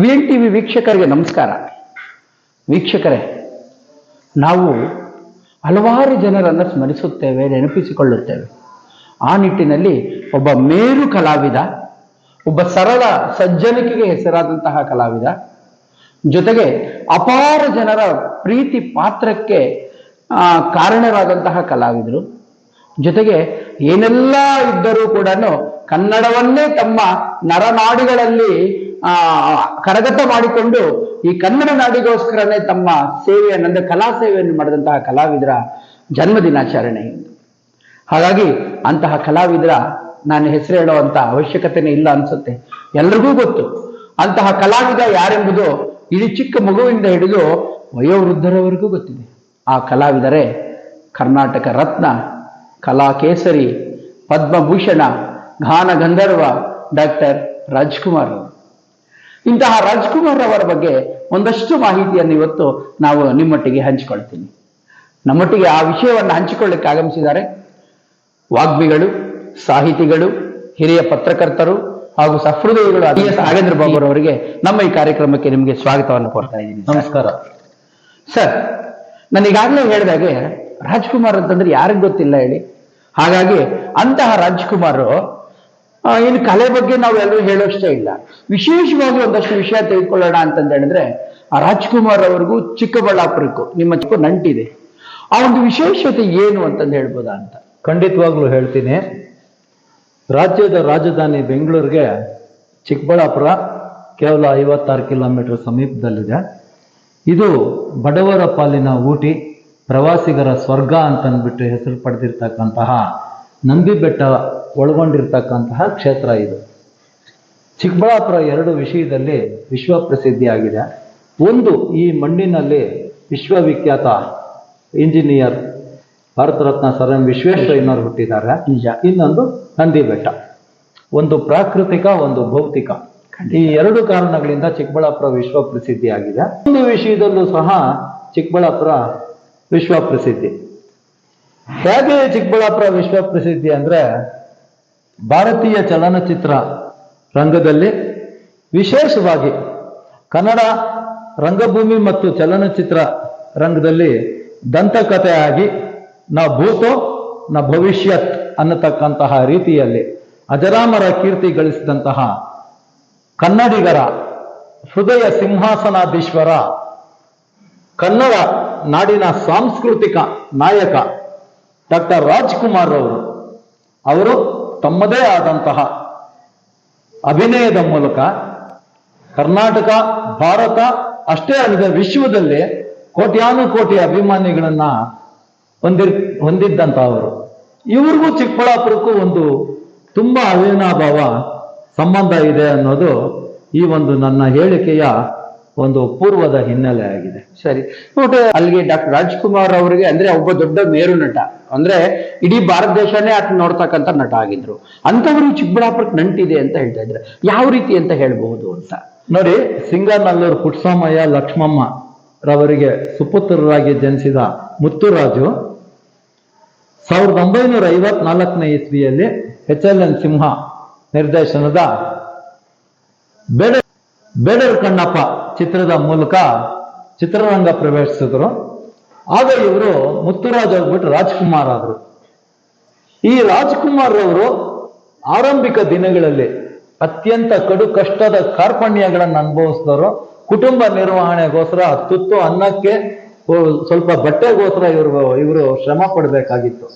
V N T V ವೀಕ್ಷಕರಿಗೆ ನಮಸ್ಕಾರ. ವೀಕ್ಷಕರೇ, ನಾವು ಹಲವಾರು ಜನರನ್ನು ಸ್ಮರಿಸುತ್ತೇವೆ, ನೆನಪಿಸಿಕೊಳ್ಳುತ್ತೇವೆ. ಆ ನಿಟ್ಟಿನಲ್ಲಿ ಒಬ್ಬ ಮೇರು ಕಲಾವಿದ, ಒಬ್ಬ ಸರಳ ಸಜ್ಜನಿಕೆಗೆ ಹೆಸರಾದಂತಹ ಕಲಾವಿದ, ಜೊತೆಗೆ ಅಪಾರ ಜನರ ಪ್ರೀತಿ ಪಾತ್ರಕ್ಕೆ ಕಾರಣರಾದಂತಹ ಕಲಾವಿದರು. ಜೊತೆಗೆ ಏನೆಲ್ಲ ಇದ್ದರೂ ಕೂಡ ಕನ್ನಡವನ್ನೇ ತಮ್ಮ ನರನಾಡಿಗಳಲ್ಲಿ ಆ, ಕರಗತ ಮಾಡಿಕೊಂಡು ಈ ಕನ್ನಡ ನಾಡಿಗೋಸ್ಕರನೇ ತಮ್ಮ ಸೇವೆಯನ್ನು ಅಂದ್ರೆ ಕಲಾ ಸೇವೆಯನ್ನು ಮಾಡಿದಂತಹ ಕಲಾವಿದರ ಜನ್ಮದಿನಾಚರಣೆ. ಹಾಗಾಗಿ ಅಂತಹ ಕಲಾವಿದರ ನಾನು ಹೆಸರು ಹೇಳುವಂತಹ ಅವಶ್ಯಕತೆನೇ ಇಲ್ಲ ಅನ್ಸುತ್ತೆ. ಎಲ್ರಿಗೂ ಗೊತ್ತು. ಅಂತಹ ಕಲಾವಿದ ಯಾರೆಂಬುದು ಇಡೀ ಚಿಕ್ಕ ಮಗುವಿಂದ ಹಿಡಿದು ವಯೋವೃದ್ಧರವರೆಗೂ ಗೊತ್ತಿದೆ. ಆ ಕಲಾವಿದರೇ ಕರ್ನಾಟಕ ರತ್ನ, ಕಲಾ ಕೇಸರಿ, ಪದ್ಮಭೂಷಣ ಗಾನ ಗಂಧರ್ವ ಡಾಕ್ಟರ್ ರಾಜ್ಕುಮಾರ್ ಇಂತಹ ರಾಜ್ಕುಮಾರ್ ಅವರ ಬಗ್ಗೆ ಒಂದಷ್ಟು ಮಾಹಿತಿಯನ್ನು ಇವತ್ತು ನಾವು ನಿಮ್ಮೊಟ್ಟಿಗೆ ಹಂಚಿಕೊಳ್ತೀನಿ. ನಮ್ಮೊಟ್ಟಿಗೆ ಆ ವಿಷಯವನ್ನು ಹಂಚಿಕೊಳ್ಳಿಕ್ಕೆ ಆಗಮಿಸಿದ್ದಾರೆ ವಾಗ್ಮಿಗಳು ಸಾಹಿತಿಗಳು ಹಿರಿಯ ಪತ್ರಕರ್ತರು ಹಾಗೂ ಸಹೃದಯಗಳು ಎಸ್ ನಾಗೇಂದ್ರ ಬಾಬು ಅವರಿಗೆ ನಮ್ಮ ಈ ಕಾರ್ಯಕ್ರಮಕ್ಕೆ ನಿಮಗೆ ಸ್ವಾಗತವನ್ನು ಕೊಡ್ತಾ ಇದ್ದೀನಿ ನಮಸ್ಕಾರ. ಸರ್ ನಾನು ಈಗಾಗಲೇ ಹೇಳಿದಾಗೆ ರಾಜ್ಕುಮಾರ್ ಅಂತಂದ್ರೆ ಯಾರಿಗೂ ಗೊತ್ತಿಲ್ಲ ಹೇಳಿ. ಹಾಗಾಗಿ ಅಂತಹ ರಾಜ್ಕುಮಾರ್ ಇನ್ನು ಕಲೆ ಬಗ್ಗೆ ನಾವು ಎಲ್ಲರೂ ಹೇಳೋಷ್ಟೇ ಇಲ್ಲ. ವಿಶೇಷವಾಗಿ ಒಂದಷ್ಟು ವಿಷಯ ತೆಗೆದುಕೊಳ್ಳೋಣ ಅಂತಂದೇಳಿದ್ರೆ ಆ ರಾಜ್ಕುಮಾರ್ ಅವ್ರಿಗೂ ಚಿಕ್ಕಬಳ್ಳಾಪುರಕ್ಕೂ, ನಿಮ್ಮ ಚಿಕ್ಕ ನಂಟಿದೆ. ಆ ಒಂದು ವಿಶೇಷತೆ ಏನು ಅಂತಂದು ಹೇಳ್ಬೋದಾ ಅಂತ? ಖಂಡಿತವಾಗ್ಲೂ ಹೇಳ್ತೀನಿ. ರಾಜ್ಯದ ರಾಜಧಾನಿ ಬೆಂಗಳೂರಿಗೆ ಚಿಕ್ಕಬಳ್ಳಾಪುರ ಕೇವಲ ಐವತ್ತಾರು ಕಿಲೋಮೀಟರ್ ಸಮೀಪದಲ್ಲಿದೆ. ಇದು ಬಡವರ ಪಾಲಿನ ಊಟಿ, ಪ್ರವಾಸಿಗರ ಸ್ವರ್ಗ ಅಂತ ಅಂದ್ಬಿಟ್ಟು ಹೆಸರು ಪಡೆದಿರ್ತಕ್ಕಂತಹ ನಂದಿ ಬೆಟ್ಟ ಒಳಗೊಂಡಿರ್ತಕ್ಕಂತಹ ಕ್ಷೇತ್ರ ಇದು. ಚಿಕ್ಕಬಳ್ಳಾಪುರ ಎರಡು ವಿಷಯದಲ್ಲಿ ವಿಶ್ವ ಪ್ರಸಿದ್ಧಿಯಾಗಿದೆ ಒಂದು ಈ ಮಣ್ಣಿನಲ್ಲಿ ವಿಶ್ವವಿಖ್ಯಾತ engineer Bharat Ratna sir M ವಿಶ್ವೇಶ್ವರಯ್ಯನವರು ಹುಟ್ಟಿದ್ದಾರೆ. ನಿಜ. ಇನ್ನೊಂದು ನಂದಿ ಬೆಟ್ಟ ಒಂದು ಪ್ರಾಕೃತಿಕ ಒಂದು ಭೌತಿಕ. ಈ ಎರಡು ಕಾರಣಗಳಿಂದ ಚಿಕ್ಕಬಳ್ಳಾಪುರ ವಿಶ್ವ ಪ್ರಸಿದ್ಧಿಯಾಗಿದೆ ಒಂದು ವಿಷಯದಲ್ಲೂ ಸಹ ಚಿಕ್ಕಬಳ್ಳಾಪುರ ವಿಶ್ವ ಪ್ರಸಿದ್ಧಿ ಹೇಗೆ ಚಿಕ್ಕಬಳ್ಳಾಪುರ ವಿಶ್ವ ಪ್ರಸಿದ್ಧಿ ಅಂದ್ರೆ ಭಾರತೀಯ ಚಲನಚಿತ್ರ ರಂಗದಲ್ಲಿ ವಿಶೇಷವಾಗಿ ಕನ್ನಡ ರಂಗಭೂಮಿ ಮತ್ತು ಚಲನಚಿತ್ರ ರಂಗದಲ್ಲಿ ದಂತಕಥೆಯಾಗಿ ನ ಭೂತೋ, ನ ಭವಿಷ್ಯತ್ ಅನ್ನತಕ್ಕಂತಹ ರೀತಿಯಲ್ಲಿ ಅಜರಾಮರ ಕೀರ್ತಿ ಗಳಿಸಿದಂತಹ ಕನ್ನಡಿಗರ ಹೃದಯ ಸಿಂಹಾಸನಾಧೀಶ್ವರ, ಕನ್ನಡ ನಾಡಿನ ಸಾಂಸ್ಕೃತಿಕ ನಾಯಕ ಡಾಕ್ಟರ್ ರಾಜ್ಕುಮಾರ್ ಅವರು ಅವರು ತಮ್ಮದೇ ಆದಂತಹ ಅಭಿನಯದ ಮೂಲಕ ಕರ್ನಾಟಕ, ಭಾರತ ಅಷ್ಟೇ ಅಲ್ಲದೆ ವಿಶ್ವದಲ್ಲಿ ಕೋಟ್ಯಾನು ಕೋಟಿ ಅಭಿಮಾನಿಗಳನ್ನ ಹೊಂದಿರ್, ಹೊಂದಿದ್ದಂತಹವರು. ಇವ್ರಿಗೂ ಚಿಕ್ಕಬಳ್ಳಾಪುರಕ್ಕೂ ಒಂದು ತುಂಬಾ ಅವಿನಾಭಾವ ಸಂಬಂಧ ಇದೆ ಅನ್ನೋದು ಈ ಒಂದು ನನ್ನ ಹೇಳಿಕೆಯ ಒಂದು ಪೂರ್ವದ ಹಿನ್ನೆಲೆ ಆಗಿದೆ. ಸರಿ. ನೋಡಿ ಅಲ್ಲಿಗೆ ಡಾಕ್ಟರ್ ರಾಜ್ಕುಮಾರ್ ಅವರಿಗೆ ಅಂದ್ರೆ ಒಬ್ಬ ದೊಡ್ಡ ಮೇರು ನಟ. ಅಂದ್ರೆ ಇಡೀ ಭಾರತ ದೇಶನೇ ಆತ ನೋಡ್ತಕ್ಕಂಥ ನಟ ಆಗಿದ್ರು. ಅಂತವರು ಚಿಕ್ಕಬಳ್ಳಾಪುರಕ್ಕೆ ನಂಟಿದೆ ಅಂತ ಹೇಳ್ತಾ ಇದ್ರೆ ಯಾವ ರೀತಿ ಅಂತ ಹೇಳ್ಬಹುದು ಅಂತ? ನೋಡಿ, ಸಿಂಗನಲ್ಲೂರು ಪುಟ್ಸಾಮಯ್ಯ, ಲಕ್ಷ್ಮಮ್ಮ ರವರಿಗೆ ಸುಪುತ್ರರಾಗಿ ಜನಿಸಿದ ಮುತ್ತುರಾಜು ಸಾವಿರದ ಒಂಬೈನೂರ ಐವತ್ನಾಲ್ಕನೇ ಇಸ್ವಿಯಲ್ಲಿ ಎಚ್ ಎಲ್ ಎನ್ ಸಿಂಹ ನಿರ್ದೇಶನದ ಬೇಡ ಬೇಡರ್ ಕಣ್ಣಪ್ಪ ಚಿತ್ರದ ಮೂಲಕ ಚಿತ್ರರಂಗ ಪ್ರವೇಶಿಸಿದ್ರು. ಆಗ ಇವರು ಮುತ್ತುರಾಜ್ ಹೋಗ್ಬಿಟ್ಟು ರಾಜ್ಕುಮಾರ್ ಆದ್ರು. ಈ ರಾಜ್ಕುಮಾರ್ ಅವರು ಆರಂಭಿಕ ದಿನಗಳಲ್ಲಿ ಅತ್ಯಂತ ಕಡು ಕಷ್ಟದ ಕಾರ್ಪಣ್ಯಗಳನ್ನು ಅನುಭವಿಸಿದವರು. ಕುಟುಂಬ ನಿರ್ವಹಣೆಗೋಸ್ಕರ ತುತ್ತು ಅನ್ನಕ್ಕೆ ಸ್ವಲ್ಪ ಬಟ್ಟೆಗೋಸ್ಕರ ಇವರು ಇವರು ಶ್ರಮ ಪಡಬೇಕಾಗಿತ್ತು.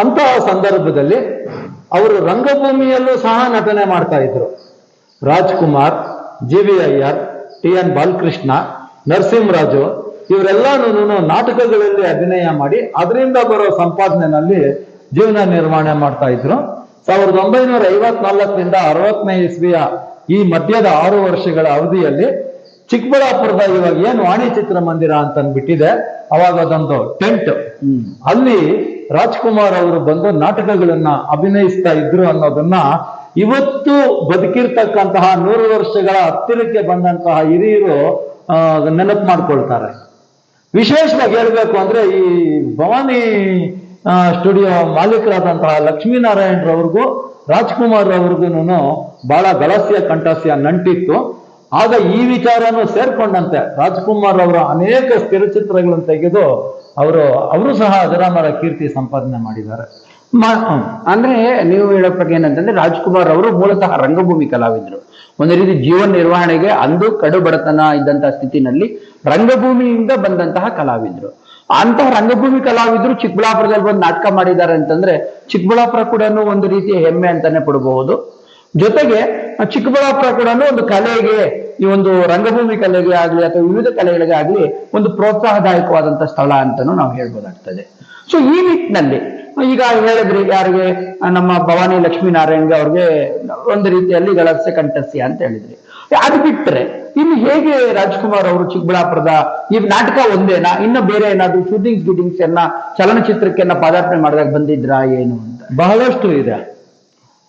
ಅಂತಹ ಸಂದರ್ಭದಲ್ಲಿ ಅವರು ರಂಗಭೂಮಿಯಲ್ಲೂ ಸಹ ನಟನೆ ಮಾಡ್ತಾ ಇದ್ರು. Rajkumar, G V Iyer T N Balakrishna Narasimharaju ಇವರೆಲ್ಲನೂ ನಾಟಕಗಳಲ್ಲಿ ಅಭಿನಯ ಮಾಡಿ ಅದರಿಂದ ಬರೋ ಸಂಪಾದನೆಯಲ್ಲಿ ಜೀವನ ನಿರ್ವಹಣೆ ಮಾಡ್ತಾ ಇದ್ರು. ಸಾವಿರದ ಒಂಬೈನೂರ ಐವತ್ನಾಲ್ಕರಿಂದ ಅರವತ್ತನೇ ಇಸ್ವಿಯ ಈ ಮಧ್ಯದ ಆರು ವರ್ಷಗಳ ಅವಧಿಯಲ್ಲಿ ಚಿಕ್ಕಬಳ್ಳಾಪುರದ ಇವಾಗ ಏನು ವಾಣಿ ಚಿತ್ರಮಂದಿರ ಅಂತ ಅಂದ್ಬಿಟ್ಟಿದೆ ಅವಾಗ ಅದೊಂದು ಟೆಂಟ್. ಅಲ್ಲಿ ರಾಜ್ಕುಮಾರ್ ಅವರು ಬಂದು ನಾಟಕಗಳನ್ನ ಅಭಿನಯಿಸ್ತಾ ಇದ್ರು ಅನ್ನೋದನ್ನ ಇವತ್ತು ಬದುಕಿರ್ತಕ್ಕಂತಹ ನೂರು ವರ್ಷಗಳ ಹತ್ತಿರಕ್ಕೆ ಬಂದಂತಹ ಹಿರಿಯರು ನೆನಪು ಮಾಡ್ಕೊಳ್ತಾರೆ. ವಿಶೇಷವಾಗಿ ಹೇಳ್ಬೇಕು ಅಂದ್ರೆ ಈ ಭವಾನಿ ಸ್ಟುಡಿಯೋ ಮಾಲೀಕರಾದಂತಹ ಲಕ್ಷ್ಮೀನಾರಾಯಣರವ್ರಿಗೂ, ರಾಜ್ಕುಮಾರ್ ಅವ್ರಿಗೂ ಬಹಳ ಗಲಸ್ಯ ಕಂಠಸ್ಯ ನಂಟಿತ್ತು. ಆಗ ಈ ವಿಚಾರನು ಸೇರ್ಕೊಂಡಂತೆ ರಾಜ್ಕುಮಾರ್ ಅವರ ಅನೇಕ ಸ್ಥಿರಚಿತ್ರಗಳನ್ನು ತೆಗೆದು ಅವರು ಅವರು ಸಹ ಅಜರಾಮರ ಕೀರ್ತಿ ಸಂಪಾದನೆ ಮಾಡಿದ್ದಾರೆ. ಅಂದ್ರೆ ನೀವು ಹೇಳೋ ಪ್ರಕಾರ ಏನಂತಂದ್ರೆ ರಾಜ್ಕುಮಾರ್ ಅವರು ಮೂಲತಃ ರಂಗಭೂಮಿ ಕಲಾವಿದರು. ಒಂದು ರೀತಿ ಜೀವನ ನಿರ್ವಹಣೆಗೆ ಅಂದು ಕಡು ಬಡತನ ಇದ್ದಂತಹ ಸ್ಥಿತಿನಲ್ಲಿ ರಂಗಭೂಮಿಯಿಂದ ಬಂದಂತಹ ಕಲಾವಿದರು. ಅಂತಹ ರಂಗಭೂಮಿ ಕಲಾವಿದರು ಚಿಕ್ಕಬಳ್ಳಾಪುರದಲ್ಲಿ ಬಂದು ನಾಟಕ ಮಾಡಿದ್ದಾರೆ ಅಂತಂದ್ರೆ ಚಿಕ್ಕಬಳ್ಳಾಪುರ ಕೂಡ ಒಂದು ರೀತಿಯ ಹೆಮ್ಮೆ ಅಂತಾನೆ ಪಡಬಹುದು ಜೊತೆಗೆ ಚಿಕ್ಕಬಳ್ಳಾಪುರ ಕೂಡ ಒಂದು ಕಲೆಗೆ, ಈ ಒಂದು ರಂಗಭೂಮಿ ಕಲೆಗೆ ಆಗ್ಲಿ ಅಥವಾ ವಿವಿಧ ಕಲೆಗಳಿಗೆ ಆಗ್ಲಿ ಒಂದು ಪ್ರೋತ್ಸಾಹದಾಯಕವಾದಂತಹ ಸ್ಥಳ ಅಂತಾನು ನಾವು ಹೇಳ್ಬೋದಾಗ್ತದೆ. ಸೊ ಈ ನಿಟ್ಟಿನಲ್ಲಿ ಈಗ ಹೇಳಿದ್ರಿ ಯಾರಿಗೆ, ನಮ್ಮ ಭವಾನಿ ಲಕ್ಷ್ಮೀನಾರಾಯಣ್ಗೆ ಅವ್ರಿಗೆ ಒಂದು ರೀತಿಯಲ್ಲಿ ಗಳಸೆ ಕಂಠಸ್ಯ ಅಂತ ಹೇಳಿದ್ರಿ. ಅದು ಬಿಟ್ಟರೆ ಇನ್ನು ಹೇಗೆ ರಾಜ್ಕುಮಾರ್ ಅವರು ಚಿಕ್ಕಬಳ್ಳಾಪುರದ ಈ ನಾಟಕ ಒಂದೇನಾ, ಇನ್ನು ಬೇರೆ ಏನಾದ್ರು ಶೂಟಿಂಗ್ಸ್ ಗೀಟಿಂಗ್ಸ್ ಎಲ್ಲ ಚಲನಚಿತ್ರಕ್ಕೆ ಪಾದಾರ್ಪಣೆ ಮಾಡಿದಾಗ ಬಂದಿದ್ರಾ ಏನು ಅಂತ? ಬಹಳಷ್ಟು ಇದೆ.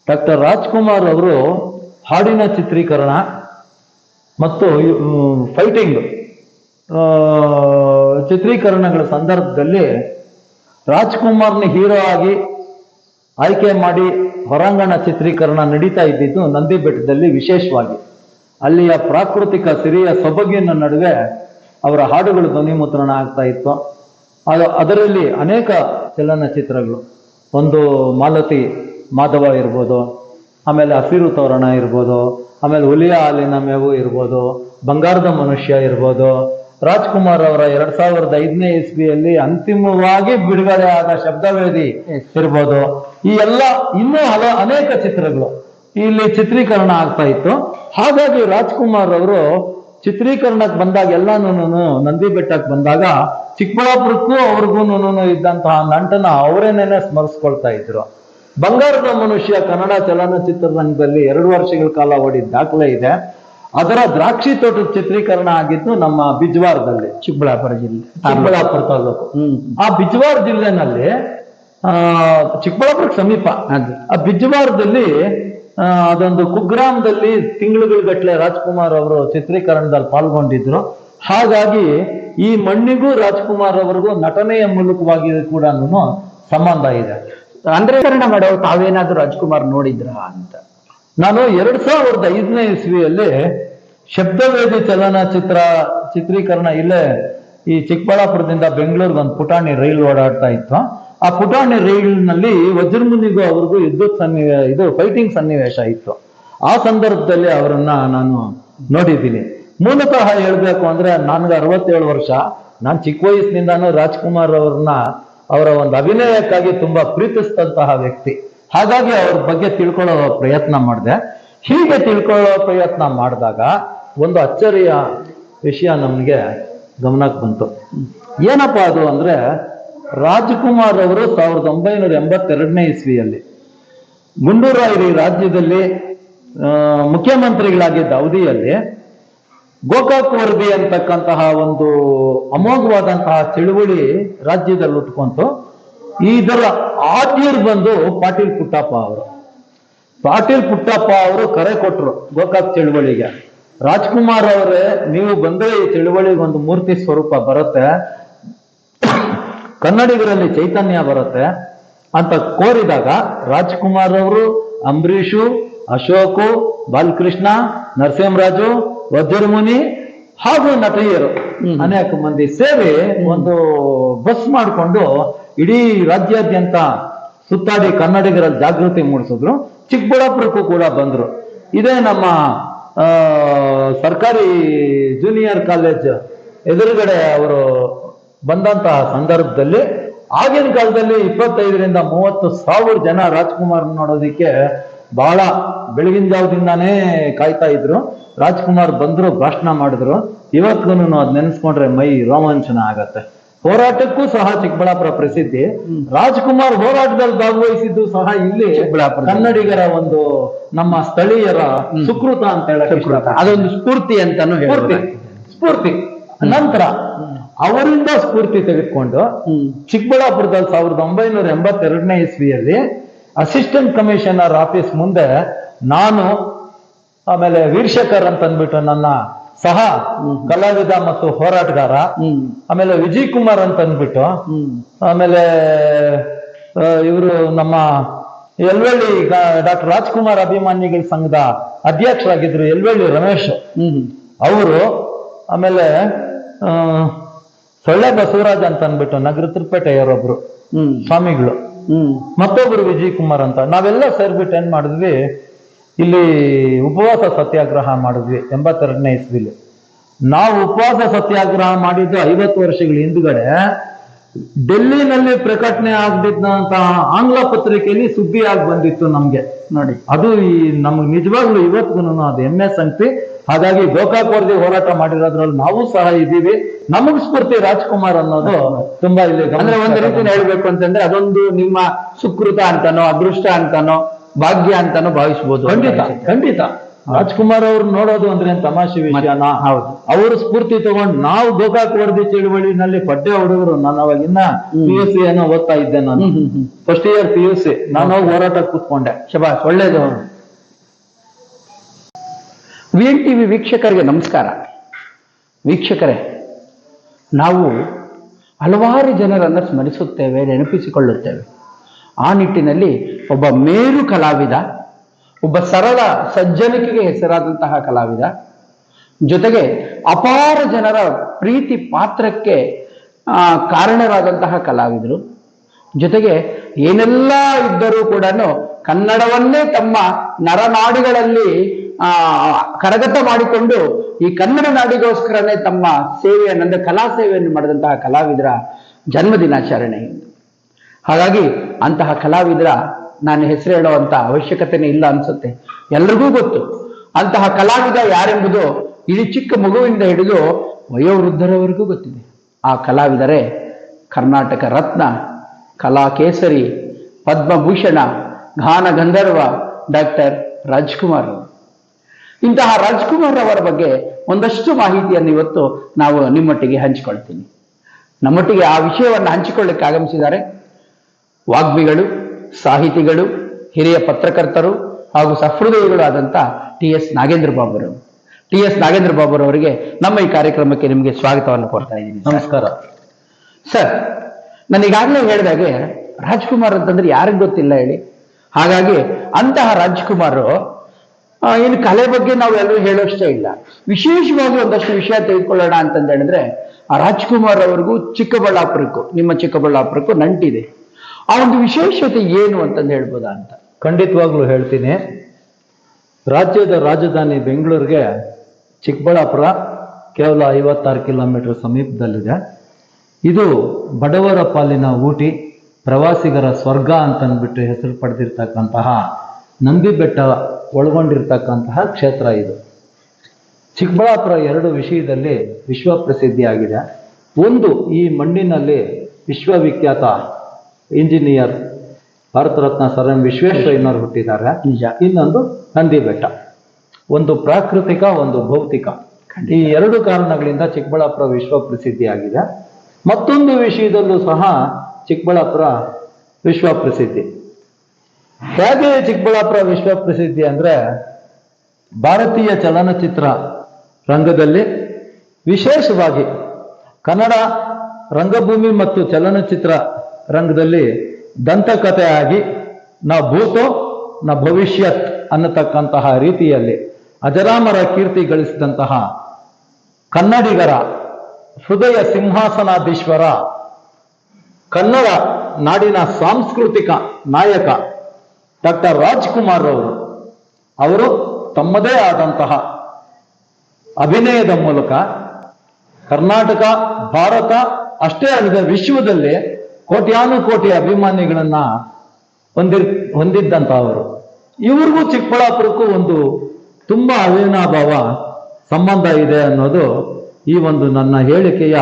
ಡಾಕ್ಟರ್ ರಾಜ್ಕುಮಾರ್ ಅವರು ಹಾಡಿನ ಚಿತ್ರೀಕರಣ ಮತ್ತು ಫೈಟಿಂಗ್ ಚಿತ್ರೀಕರಣಗಳ ಸಂದರ್ಭದಲ್ಲಿ ರಾಜ್ಕುಮಾರ್ನ ಹೀರೋ ಆಗಿ ಆಯ್ಕೆ ಮಾಡಿ ಹೊರಾಂಗಣ ಚಿತ್ರೀಕರಣ ನಡೀತಾ ಇದ್ದಿದ್ದು ನಂದಿ ಬೆಟ್ಟದಲ್ಲಿ ವಿಶೇಷವಾಗಿ. ಅಲ್ಲಿಯ ಪ್ರಾಕೃತಿಕ ಸಿರಿಯ ಸೊಬಗಿನ ನಡುವೆ ಅವರ ಹಾಡುಗಳು ಧ್ವನಿಮುದ್ರಣ ಆಗ್ತಾ ಇತ್ತು. ಅದು ಅದರಲ್ಲಿ ಅನೇಕ ಚಲನಚಿತ್ರಗಳು. ಒಂದು ಮಾಲತಿ ಮಾಧವ ಇರ್ಬೋದು, ಆಮೇಲೆ ಹಸಿರು ತೋರಣ ಇರ್ಬೋದು, ಆಮೇಲೆ ಹುಲಿಯ ಹಾಲಿನ ಮೇವು ಇರ್ಬೋದು, ಬಂಗಾರದ ಮನುಷ್ಯ ಇರ್ಬೋದು ರಾಜ್ಕುಮಾರ್ ಅವರ ಎರಡ್ ಸಾವಿರದ ಐದನೇ ಇಸ್ವಿಯಲ್ಲಿ ಅಂತಿಮವಾಗಿ ಬಿಡುಗಡೆ ಆದ ಶಬ್ದವೇದಿ ಇರ್ಬೋದು. ಈ ಎಲ್ಲ ಇನ್ನೂ ಹಲ ಅನೇಕ ಚಿತ್ರಗಳು ಇಲ್ಲಿ ಚಿತ್ರೀಕರಣ ಆಗ್ತಾ ಇತ್ತು. ಹಾಗಾಗಿ ರಾಜ್ಕುಮಾರ್ ಅವರು ಚಿತ್ರೀಕರಣಕ್ಕೆ ಬಂದಾಗ ಎಲ್ಲಾನು ನಂದಿ ಬೆಟ್ಟಕ್ಕೆ ಬಂದಾಗ ಚಿಕ್ಕಬಳ್ಳಾಪುರಕ್ಕೂ ಅವ್ರಿಗೂ ಇದ್ದಂತಹ ನಂಟನ ಅವರೇನೇನೆ ಸ್ಮರಿಸ್ಕೊಳ್ತಾ ಇದ್ರು. ಬಂಗಾರದ ಮನುಷ್ಯ ಕನ್ನಡ ಚಲನಚಿತ್ರರಂಗದಲ್ಲಿ ಎರಡು ವರ್ಷಗಳ ಕಾಲ ಓಡಿದ ದಾಖಲೆ ಇದೆ. ಅದರ ದ್ರಾಕ್ಷಿ ತೋಟದ ಚಿತ್ರೀಕರಣ ಆಗಿದ್ದು ನಮ್ಮ ಬಿಜ್ವಾರದಲ್ಲಿ. ಚಿಕ್ಕಬಳ್ಳಾಪುರ ಜಿಲ್ಲೆ. ಚಿಕ್ಕಬಳ್ಳಾಪುರ ತಾಲೂಕು. ಹ್ಮ್. ಆ ಬಿಜ್ವಾರ ಜಿಲ್ಲೆನಲ್ಲಿ ಆ ಚಿಕ್ಕಬಳ್ಳಾಪುರ ಸಮೀಪ ಆ ಬಿಜ್ವಾರದಲ್ಲಿ ಆ, ಅದೊಂದು ಕುಗ್ರಾಮದಲ್ಲಿ ತಿಂಗಳುಗಳ ಗಟ್ಟಲೆ ರಾಜ್ಕುಮಾರ್ ಅವರು ಚಿತ್ರೀಕರಣದಲ್ಲಿ ಪಾಲ್ಗೊಂಡಿದ್ರು. ಹಾಗಾಗಿ ಈ ಮಣ್ಣಿಗೂ ರಾಜ್ಕುಮಾರ್ ಅವರಿಗೂ ನಟನೆಯ ಮೂಲಕವಾಗಿ ಕೂಡ ಸಂಬಂಧ ಇದೆ. ಅಂದ್ರೆ ಮಾಡೋ ತಾವೇನಾದ್ರೂ ರಾಜ್ಕುಮಾರ್ ನೋಡಿದ್ರಾ ಅಂತ? ನಾನು ಎರಡ್ ಸಾವಿರದ ಐದನೇ ಇಸ್ವಿಯಲ್ಲಿ ಶಬ್ದವೇದಿ ಚಲನಚಿತ್ರ ಚಿತ್ರೀಕರಣ ಇಲ್ಲೇ ಈ ಚಿಕ್ಕಬಳ್ಳಾಪುರದಿಂದ ಬೆಂಗಳೂರಿಗೆ ಒಂದು ಪುಟಾಣಿ ರೈಲ್ ಓಡಾಡ್ತಾ ಇತ್ತು. ಆ ಪುಟಾಣಿ ರೈಲ್ನಲ್ಲಿ ವಜ್ರಮುನಿಗೂ ಅವ್ರಿಗೂ ವಿದ್ಯುತ್ ಸನ್ನಿವೇಶ ಇದು ಫೈಟಿಂಗ್ ಸನ್ನಿವೇಶ ಇತ್ತು. ಆ ಸಂದರ್ಭದಲ್ಲಿ ಅವರನ್ನ ನಾನು ನೋಡಿದ್ದೀನಿ. ಮೂಲತಃ ಹೇಳ್ಬೇಕು ಅಂದ್ರೆ ನನ್ಗೆ ಅರವತ್ತೇಳು ವರ್ಷ. ನಾನು ಚಿಕ್ಕ ವಯಸ್ಸಿನಿಂದಾನು ರಾಜ್ಕುಮಾರ್ ಅವ್ರನ್ನ, ಅವರ ಒಂದು ಅಭಿನಯಕ್ಕಾಗಿ ತುಂಬಾ ಪ್ರೀತಿಸಿದಂತಹ ವ್ಯಕ್ತಿ. ಹಾಗಾಗಿ ಅವ್ರ ಬಗ್ಗೆ ತಿಳ್ಕೊಳ್ಳೋ ಪ್ರಯತ್ನ ಮಾಡಿದೆ. ಹೀಗೆ ತಿಳ್ಕೊಳ್ಳೋ ಪ್ರಯತ್ನ ಮಾಡಿದಾಗ ಒಂದು ಅಚ್ಚರಿಯ ವಿಷಯ ನಮಗೆ ಗಮನಕ್ಕೆ ಬಂತು. ಏನಪ್ಪ ಅದು ಅಂದರೆ ರಾಜ್ಕುಮಾರ್ ಅವರು ಸಾವಿರದ ಒಂಬೈನೂರ ಎಂಬತ್ತೆರಡನೇ ಇಸ್ವಿಯಲ್ಲಿ ಗುಂಡೂರಾಯಿ ರಾಜ್ಯದಲ್ಲಿ ಮುಖ್ಯಮಂತ್ರಿಗಳಾಗಿದ್ದ ಅವಧಿಯಲ್ಲಿ ಗೋಕಾಕ್ ವರದಿ ಅಂತಕ್ಕಂತಹ ಒಂದು ಅಮೋಘವಾದಂತಹ ಚಳುವಳಿ ರಾಜ್ಯದಲ್ಲಿ ಉಟ್ಕೊಂತು ಇದರ ಆದ್ಯರು ಬಂದು ಪಾಟೀಲ್ ಪುಟ್ಟಪ್ಪ ಅವರು. ಪಾಟೀಲ್ ಪುಟ್ಟಪ್ಪ ಅವರು ಕರೆ ಕೊಟ್ರು ಗೋಕಾಕ್ ಚಳುವಳಿಗೆ. ರಾಜ್ಕುಮಾರ್ ಅವರೇ ನೀವು ಬಂದ್ರೆ ಈ ಚಳುವಳಿಗೆ ಒಂದು ಮೂರ್ತಿ ಸ್ವರೂಪ ಬರುತ್ತೆ. ಕನ್ನಡಿಗರಲ್ಲಿ ಚೈತನ್ಯ ಬರುತ್ತೆ ಅಂತ ಕೋರಿದಾಗ ರಾಜ್ಕುಮಾರ್ ಅವರು ಅಂಬರೀಷು ಅಶೋಕು ಬಾಲಕೃಷ್ಣ ನರಸಿಂಹರಾಜು ವಜ್ರಮುನಿ ಹಾಗೂ ನಟಿಯರು ಅನೇಕ ಮಂದಿ ಸೇರಿ ಒಂದು ಬಸ್ ಮಾಡಿಕೊಂಡು ಇಡೀ ರಾಜ್ಯಾದ್ಯಂತ ಸುತ್ತಾಡಿ ಕನ್ನಡಿಗರಲ್ಲಿ ಜಾಗೃತಿ ಮೂಡಿಸಿದ್ರು. ಚಿಕ್ಕಬಳ್ಳಾಪುರಕ್ಕೂ ಕೂಡ ಬಂದ್ರು. ಇದೇ ನಮ್ಮ ಸರ್ಕಾರಿ ಜೂನಿಯರ್ ಕಾಲೇಜ್ ಎದುರುಗಡೆ ಅವರು ಬಂದಂತಹ ಸಂದರ್ಭದಲ್ಲಿ ಆಗಿನ ಕಾಲದಲ್ಲಿ ಇಪ್ಪತ್ತೈದರಿಂದ ಮೂವತ್ತು ಸಾವಿರ ಜನ ರಾಜ್ಕುಮಾರ್ ನೋಡೋದಿಕ್ಕೆ ಬಹಳ ಬೆಳಗಿನ ಜಾವದಿಂದಾನೇ ಕಾಯ್ತಾ ಇದ್ರು. ರಾಜ್ಕುಮಾರ್ ಬಂದ್ರು, ಭಾಷಣ ಮಾಡಿದ್ರು. ಇವತ್ತಿಗೂ ಅದ್ ನೆನೆಸ್ಕೊಂಡ್ರೆ ಮೈ ರೋಮಾಂಚನ ಆಗತ್ತೆ. ಹೋರಾಟಕ್ಕೂ ಸಹ ಚಿಕ್ಕಬಳ್ಳಾಪುರ ಪ್ರಸಿದ್ಧಿ. ರಾಜ್ಕುಮಾರ್ ಹೋರಾಟದಲ್ಲಿ ಭಾಗವಹಿಸಿದ್ದು ಸಹ ಇಲ್ಲಿ ಚಿಕ್ಕಬಳ್ಳಾಪುರ ಕನ್ನಡಿಗರ ಒಂದು ನಮ್ಮ ಸ್ಥಳೀಯರ ಸುಕೃತ ಅಂತ ಹೇಳಕ್. ಅದೊಂದು ಸ್ಫೂರ್ತಿ ಅಂತಾನು ಸ್ಫೂರ್ತಿ. ಸ್ಫೂರ್ತಿ. ನಂತರ ಅವರಿಂದ ಸ್ಫೂರ್ತಿ ತೆಗೆದುಕೊಂಡು ಚಿಕ್ಕಬಳ್ಳಾಪುರದಲ್ಲಿ ಸಾವಿರದ ಒಂಬೈನೂರ ಎಂಬತ್ತೆರಡನೇ ಇಸ್ವಿಯಲ್ಲಿ ಅಸಿಸ್ಟೆಂಟ್ ಕಮಿಷನರ್ ಆಫೀಸ್ ಮುಂದೆ ನಾನು ಆಮೇಲೆ ವೀರ್ಶಕರ್ ಅಂತ ಅಂದ್ಬಿಟ್ಟು ನನ್ನ ಸಹ ಕಲಾವಿದ ಮತ್ತು ಹೋರಾಟಗಾರ. ಆಮೇಲೆ ವಿಜಯ್ ಕುಮಾರ್ ಅಂತ ಅಂದ್ಬಿಟ್ಟು ಆಮೇಲೆ ಇವರು ನಮ್ಮ ಎಲ್ವಳ್ಳಿ ಡಾಕ್ಟರ್ ರಾಜ್ಕುಮಾರ್ ಅಭಿಮಾನಿಗಳ ಸಂಘದ ಅಧ್ಯಕ್ಷರಾಗಿದ್ರು ಎಲ್ವಳ್ಳಿ ರಮೇಶ್. ಅವರು ಆಮೇಲೆ ಸೊಳ್ಳೆ ಬಸವರಾಜ್ ಅಂತ ಅಂದ್ಬಿಟ್ಟು ನಗರ ತಿರುಪೇಟೆಯವರೊಬ್ರು ಸ್ವಾಮಿಗಳು. ಮತ್ತೊಬ್ರು ವಿಜಯ್ ಕುಮಾರ್ ಅಂತ. ನಾವೆಲ್ಲ ಸೇರ್ಬಿಟ್ಟು ಏನ್ ಮಾಡಿದ್ವಿ ಇಲ್ಲಿ ಉಪವಾಸ ಸತ್ಯಾಗ್ರಹ ಮಾಡಿದ್ವಿ ಎಂಬತ್ತೆರಡನೇ ಇಸ್ವಿಲಿ. ನಾವು ಉಪವಾಸ ಸತ್ಯಾಗ್ರಹ ಮಾಡಿದ್ದು ಐವತ್ತು ವರ್ಷಗಳ ಹಿಂದ್ಗಡೆ ಡೆಲ್ಲಿನಲ್ಲಿ ಪ್ರಕಟಣೆ ಆಗದಿದ್ದಂತಹ ಆಂಗ್ಲ ಪತ್ರಿಕೆಯಲ್ಲಿ ಸುದ್ದಿ ಆಗಿ ಬಂದಿತ್ತು ನಮ್ಗೆ. ನೋಡಿ. ಅದು ಈ ನಮ್ಗೆ ನಿಜವಾಗ್ಲೂ ಇವತ್ತಿಗೂ ಅದು ಹೆಮ್ಮೆ ಸಂಗತಿ ಹಾಗಾಗಿ ಗೋಕಾಕ್ ವರದಿ ಹೋರಾಟ ಮಾಡಿರೋದ್ರಲ್ಲಿ ನಾವು ಸಹ ಇದ್ದೀವಿ. ನಮಗ್ ಸ್ಫೂರ್ತಿ ರಾಜ್ಕುಮಾರ್ ಅನ್ನೋದು ತುಂಬಾ ಇಲ್ಲಿ ಅಂದ್ರೆ ಒಂದು ರೀತಿ ಹೇಳ್ಬೇಕು ಅಂತಂದ್ರೆ ಅದೊಂದು ನಿಮ್ಮ ಸುಕೃತ ಅಂತಾನೋ ಅದೃಷ್ಟ ಅಂತಾನೋ ಭಾಗ್ಯ ಅಂತಾನು ಭಾವಿಸಬಹುದು ಖಂಡಿತ ಖಂಡಿತ. ರಾಜ್ಕುಮಾರ್ ಅವ್ರು ನೋಡೋದು ಅಂದ್ರೆ ತಮಾಷೆ ವಿಷಯನ ಹೌದು. ಅವರು ಸ್ಫೂರ್ತಿ ತಗೊಂಡು ನಾವು ಗೋಕಾಕ್ ವರದಿ ಚಳುವಳಿನಲ್ಲಿ ಪಡ್ಡೆ ಹುಡುಗರು ನಾನು ಅವಾಗ ಇನ್ನ ಪಿ ಯು ಸಿ ಏನೋ ಓದ್ತಾ ಇದ್ದೆ ನಾನು. First year P U C ನಾನು ಹೋಗಿ ಹೋರಾಟ ಕೂತ್ಕೊಂಡೆ. ಶಬಾಸ್ ಒಳ್ಳೇದು. ವಿ ಎನ್ ಟಿವಿ ವೀಕ್ಷಕರಿಗೆ ನಮಸ್ಕಾರ. ವೀಕ್ಷಕರೇ ನಾವು ಹಲವಾರು ಜನರನ್ನು ಸ್ಮರಿಸುತ್ತೇವೆ ನೆನಪಿಸಿಕೊಳ್ಳುತ್ತೇವೆ. ಆ ನಿಟ್ಟಿನಲ್ಲಿ ಒಬ್ಬ ಮೇರು ಕಲಾವಿದ, ಒಬ್ಬ ಸರಳ ಸಜ್ಜನಿಕೆಗೆ ಹೆಸರಾದಂತಹ ಕಲಾವಿದ, ಜೊತೆಗೆ ಅಪಾರ ಜನರ ಪ್ರೀತಿ ಪಾತ್ರಕ್ಕೆ ಕಾರಣರಾದಂತಹ ಕಲಾವಿದರು. ಜೊತೆಗೆ ಏನೆಲ್ಲ ಇದ್ದರೂ ಕೂಡ ಕನ್ನಡವನ್ನೇ ತಮ್ಮ ನರನಾಡಿಗಳಲ್ಲಿ, ಆ, ಕರಗತ ಮಾಡಿಕೊಂಡು ಈ ಕನ್ನಡ ನಾಡಿಗೋಸ್ಕರನೇ ತಮ್ಮ ಸೇವೆಯನ್ನು, ಅಂದ್ರೆ ಕಲಾ ಸೇವೆಯನ್ನು ಮಾಡಿದಂತಹ ಕಲಾವಿದರ ಜನ್ಮದಿನಾಚರಣೆ. ಹಾಗಾಗಿ ಅಂತಹ ಕಲಾವಿದರ ನಾನು ಹೆಸರು ಹೇಳುವಂತ ಅವಶ್ಯಕತೆನೇ ಇಲ್ಲ ಅನ್ಸುತ್ತೆ. ಎಲ್ರಿಗೂ ಗೊತ್ತು. ಅಂತಹ ಕಲಾವಿದ ಯಾರೆಂಬುದು ಇಡೀ ಚಿಕ್ಕ ಮಗುವಿಂದ ಹಿಡಿದು ವಯೋವೃದ್ಧರವರೆಗೂ ಗೊತ್ತಿದೆ. ಆ ಕಲಾವಿದರೇ ಕರ್ನಾಟಕ ರತ್ನ, ಕಲಾ ಕೇಸರಿ, ಪದ್ಮಭೂಷಣ ಗಾನ ಗಂಧರ್ವ, ಡಾಕ್ಟರ್ ರಾಜ್ಕುಮಾರ್ ಇಂತಹ ರಾಜ್ಕುಮಾರ್ ಅವರ ಬಗ್ಗೆ ಒಂದಷ್ಟು ಮಾಹಿತಿಯನ್ನು ಇವತ್ತು ನಾವು ನಿಮ್ಮೊಟ್ಟಿಗೆ ಹಂಚಿಕೊಳ್ತೀನಿ. ನಮ್ಮೊಟ್ಟಿಗೆ ಆ ವಿಷಯವನ್ನು ಹಂಚಿಕೊಳ್ಳಕ್ಕೆ ಆಗಮಿಸಿದ್ದಾರೆ ವಾಗ್ಮಿಗಳು ಸಾಹಿತಿಗಳು ಹಿರಿಯ ಪತ್ರಕರ್ತರು ಹಾಗೂ ಸಹೃದಯಗಳು ಆದಂಥ ಟಿ ಎಸ್ ನಾಗೇಂದ್ರ ಬಾಬುರವರು. ಟಿ ಎಸ್ ನಾಗೇಂದ್ರ ಬಾಬುರವರಿಗೆ ನಮ್ಮ ಈ ಕಾರ್ಯಕ್ರಮಕ್ಕೆ ನಿಮಗೆ ಸ್ವಾಗತವನ್ನು ಕೊಡ್ತಾ ಇದ್ದೀನಿ ನಮಸ್ಕಾರ. ಸರ್ ನಾನು ಈಗಾಗಲೇ ಹೇಳಿದಾಗೆ ರಾಜ್ಕುಮಾರ್ ಅಂತಂದ್ರೆ ಯಾರಿಗ್ ಗೊತ್ತಿಲ್ಲ ಹೇಳಿ. ಹಾಗಾಗಿ ಅಂತಹ ರಾಜ್ಕುಮಾರ್ ಏನು ಕಲೆ ಬಗ್ಗೆ ನಾವು ಎಲ್ಲರೂ ಹೇಳೋಷ್ಟೇ ಇಲ್ಲ. ವಿಶೇಷವಾಗಿ ಒಂದಷ್ಟು ವಿಷಯ ತೆಗೆದುಕೊಳ್ಳೋಣ ಅಂತಂದ ಹೇಳಿದ್ರೆ ಆ ರಾಜ್ಕುಮಾರ್ ಅವ್ರಿಗೂ ಚಿಕ್ಕಬಳ್ಳಾಪುರಕ್ಕೂ ನಿಮ್ಮ ಚಿಕ್ಕಬಳ್ಳಾಪುರಕ್ಕೂ ನಂಟಿದೆ. ಆ ಒಂದು ವಿಶೇಷತೆ ಏನು ಅಂತಂದು ಹೇಳ್ಬೋದಾ ಅಂತ ಖಂಡಿತವಾಗ್ಲೂ ಹೇಳ್ತೀನಿ. ರಾಜ್ಯದ ರಾಜಧಾನಿ ಬೆಂಗಳೂರಿಗೆ ಚಿಕ್ಕಬಳ್ಳಾಪುರ ಕೇವಲ ಐವತ್ತಾರು ಕಿಲೋಮೀಟರ್ ಸಮೀಪದಲ್ಲಿದೆ. ಇದು ಬಡವರ ಪಾಲಿನ ಊಟಿ, ಪ್ರವಾಸಿಗರ ಸ್ವರ್ಗ ಅಂತ ಅಂದ್ಬಿಟ್ಟು ಹೆಸರು ಪಡೆದಿರ್ತಕ್ಕಂತಹ ನಂದಿ ಬೆಟ್ಟ ಒಳಗೊಂಡಿರ್ತಕ್ಕಂತಹ ಕ್ಷೇತ್ರ ಇದು. ಚಿಕ್ಕಬಳ್ಳಾಪುರ ಎರಡು ವಿಷಯದಲ್ಲಿ ವಿಶ್ವ ಪ್ರಸಿದ್ಧಿಯಾಗಿದೆ ಒಂದು, ಈ ಮಣ್ಣಿನಲ್ಲಿ ವಿಶ್ವವಿಖ್ಯಾತ engineer Bharat Ratna sir M ವಿಶ್ವೇಶ್ವರಯ್ಯನವರು ಹುಟ್ಟಿದ್ದಾರೆ. ನಿಜ. ಇನ್ನೊಂದು ನಂದಿ ಬೆಟ್ಟ ಒಂದು ಪ್ರಾಕೃತಿಕ ಒಂದು ಭೌತಿಕ. ಈ ಎರಡು ಕಾರಣಗಳಿಂದ ಚಿಕ್ಕಬಳ್ಳಾಪುರ ವಿಶ್ವ ಪ್ರಸಿದ್ಧಿಯಾಗಿದೆ. ಮತ್ತೊಂದು ವಿಷಯದಲ್ಲೂ ಸಹ ಚಿಕ್ಕಬಳ್ಳಾಪುರ ವಿಶ್ವ ಪ್ರಸಿದ್ಧಿ. ಹೇಗೆ ಚಿಕ್ಕಬಳ್ಳಾಪುರ ವಿಶ್ವ ಪ್ರಸಿದ್ಧಿ ಅಂದರೆ ಭಾರತೀಯ ಚಲನಚಿತ್ರ ರಂಗದಲ್ಲಿ ವಿಶೇಷವಾಗಿ ಕನ್ನಡ ರಂಗಭೂಮಿ ಮತ್ತು ಚಲನಚಿತ್ರ ರಂಗದಲ್ಲಿ ದಂತಕಥೆಯಾಗಿ ನ ಭೂತೋ ನ ಭವಿಷ್ಯತ್ ಅನ್ನತಕ್ಕಂತಹ ರೀತಿಯಲ್ಲಿ ಅಜರಾಮರ ಕೀರ್ತಿ ಗಳಿಸಿದಂತಹ ಕನ್ನಡಿಗರ ಹೃದಯ ಸಿಂಹಾಸನಾಧೀಶ್ವರ, ಕನ್ನಡ ನಾಡಿನ ಸಾಂಸ್ಕೃತಿಕ ನಾಯಕ ಡಾಕ್ಟರ್ ರಾಜ್ಕುಮಾರ್ ಅವರು ಅವರು ತಮ್ಮದೇ ಆದಂತಹ ಅಭಿನಯದ ಮೂಲಕ ಕರ್ನಾಟಕ, ಭಾರತ ಅಷ್ಟೇ ಅಲ್ಲದೆ ವಿಶ್ವದಲ್ಲಿ ಕೋಟ್ಯಾನು ಕೋಟಿ ಅಭಿಮಾನಿಗಳನ್ನ ಹೊಂದಿರ್ ಹೊಂದಿದ್ದಂಥವರು ಇವ್ರಿಗೂ ಚಿಕ್ಕಬಳ್ಳಾಪುರಕ್ಕೂ ಒಂದು ತುಂಬಾ ಅವಿನಾಭಾವ ಸಂಬಂಧ ಇದೆ ಅನ್ನೋದು ಈ ಒಂದು ನನ್ನ ಹೇಳಿಕೆಯ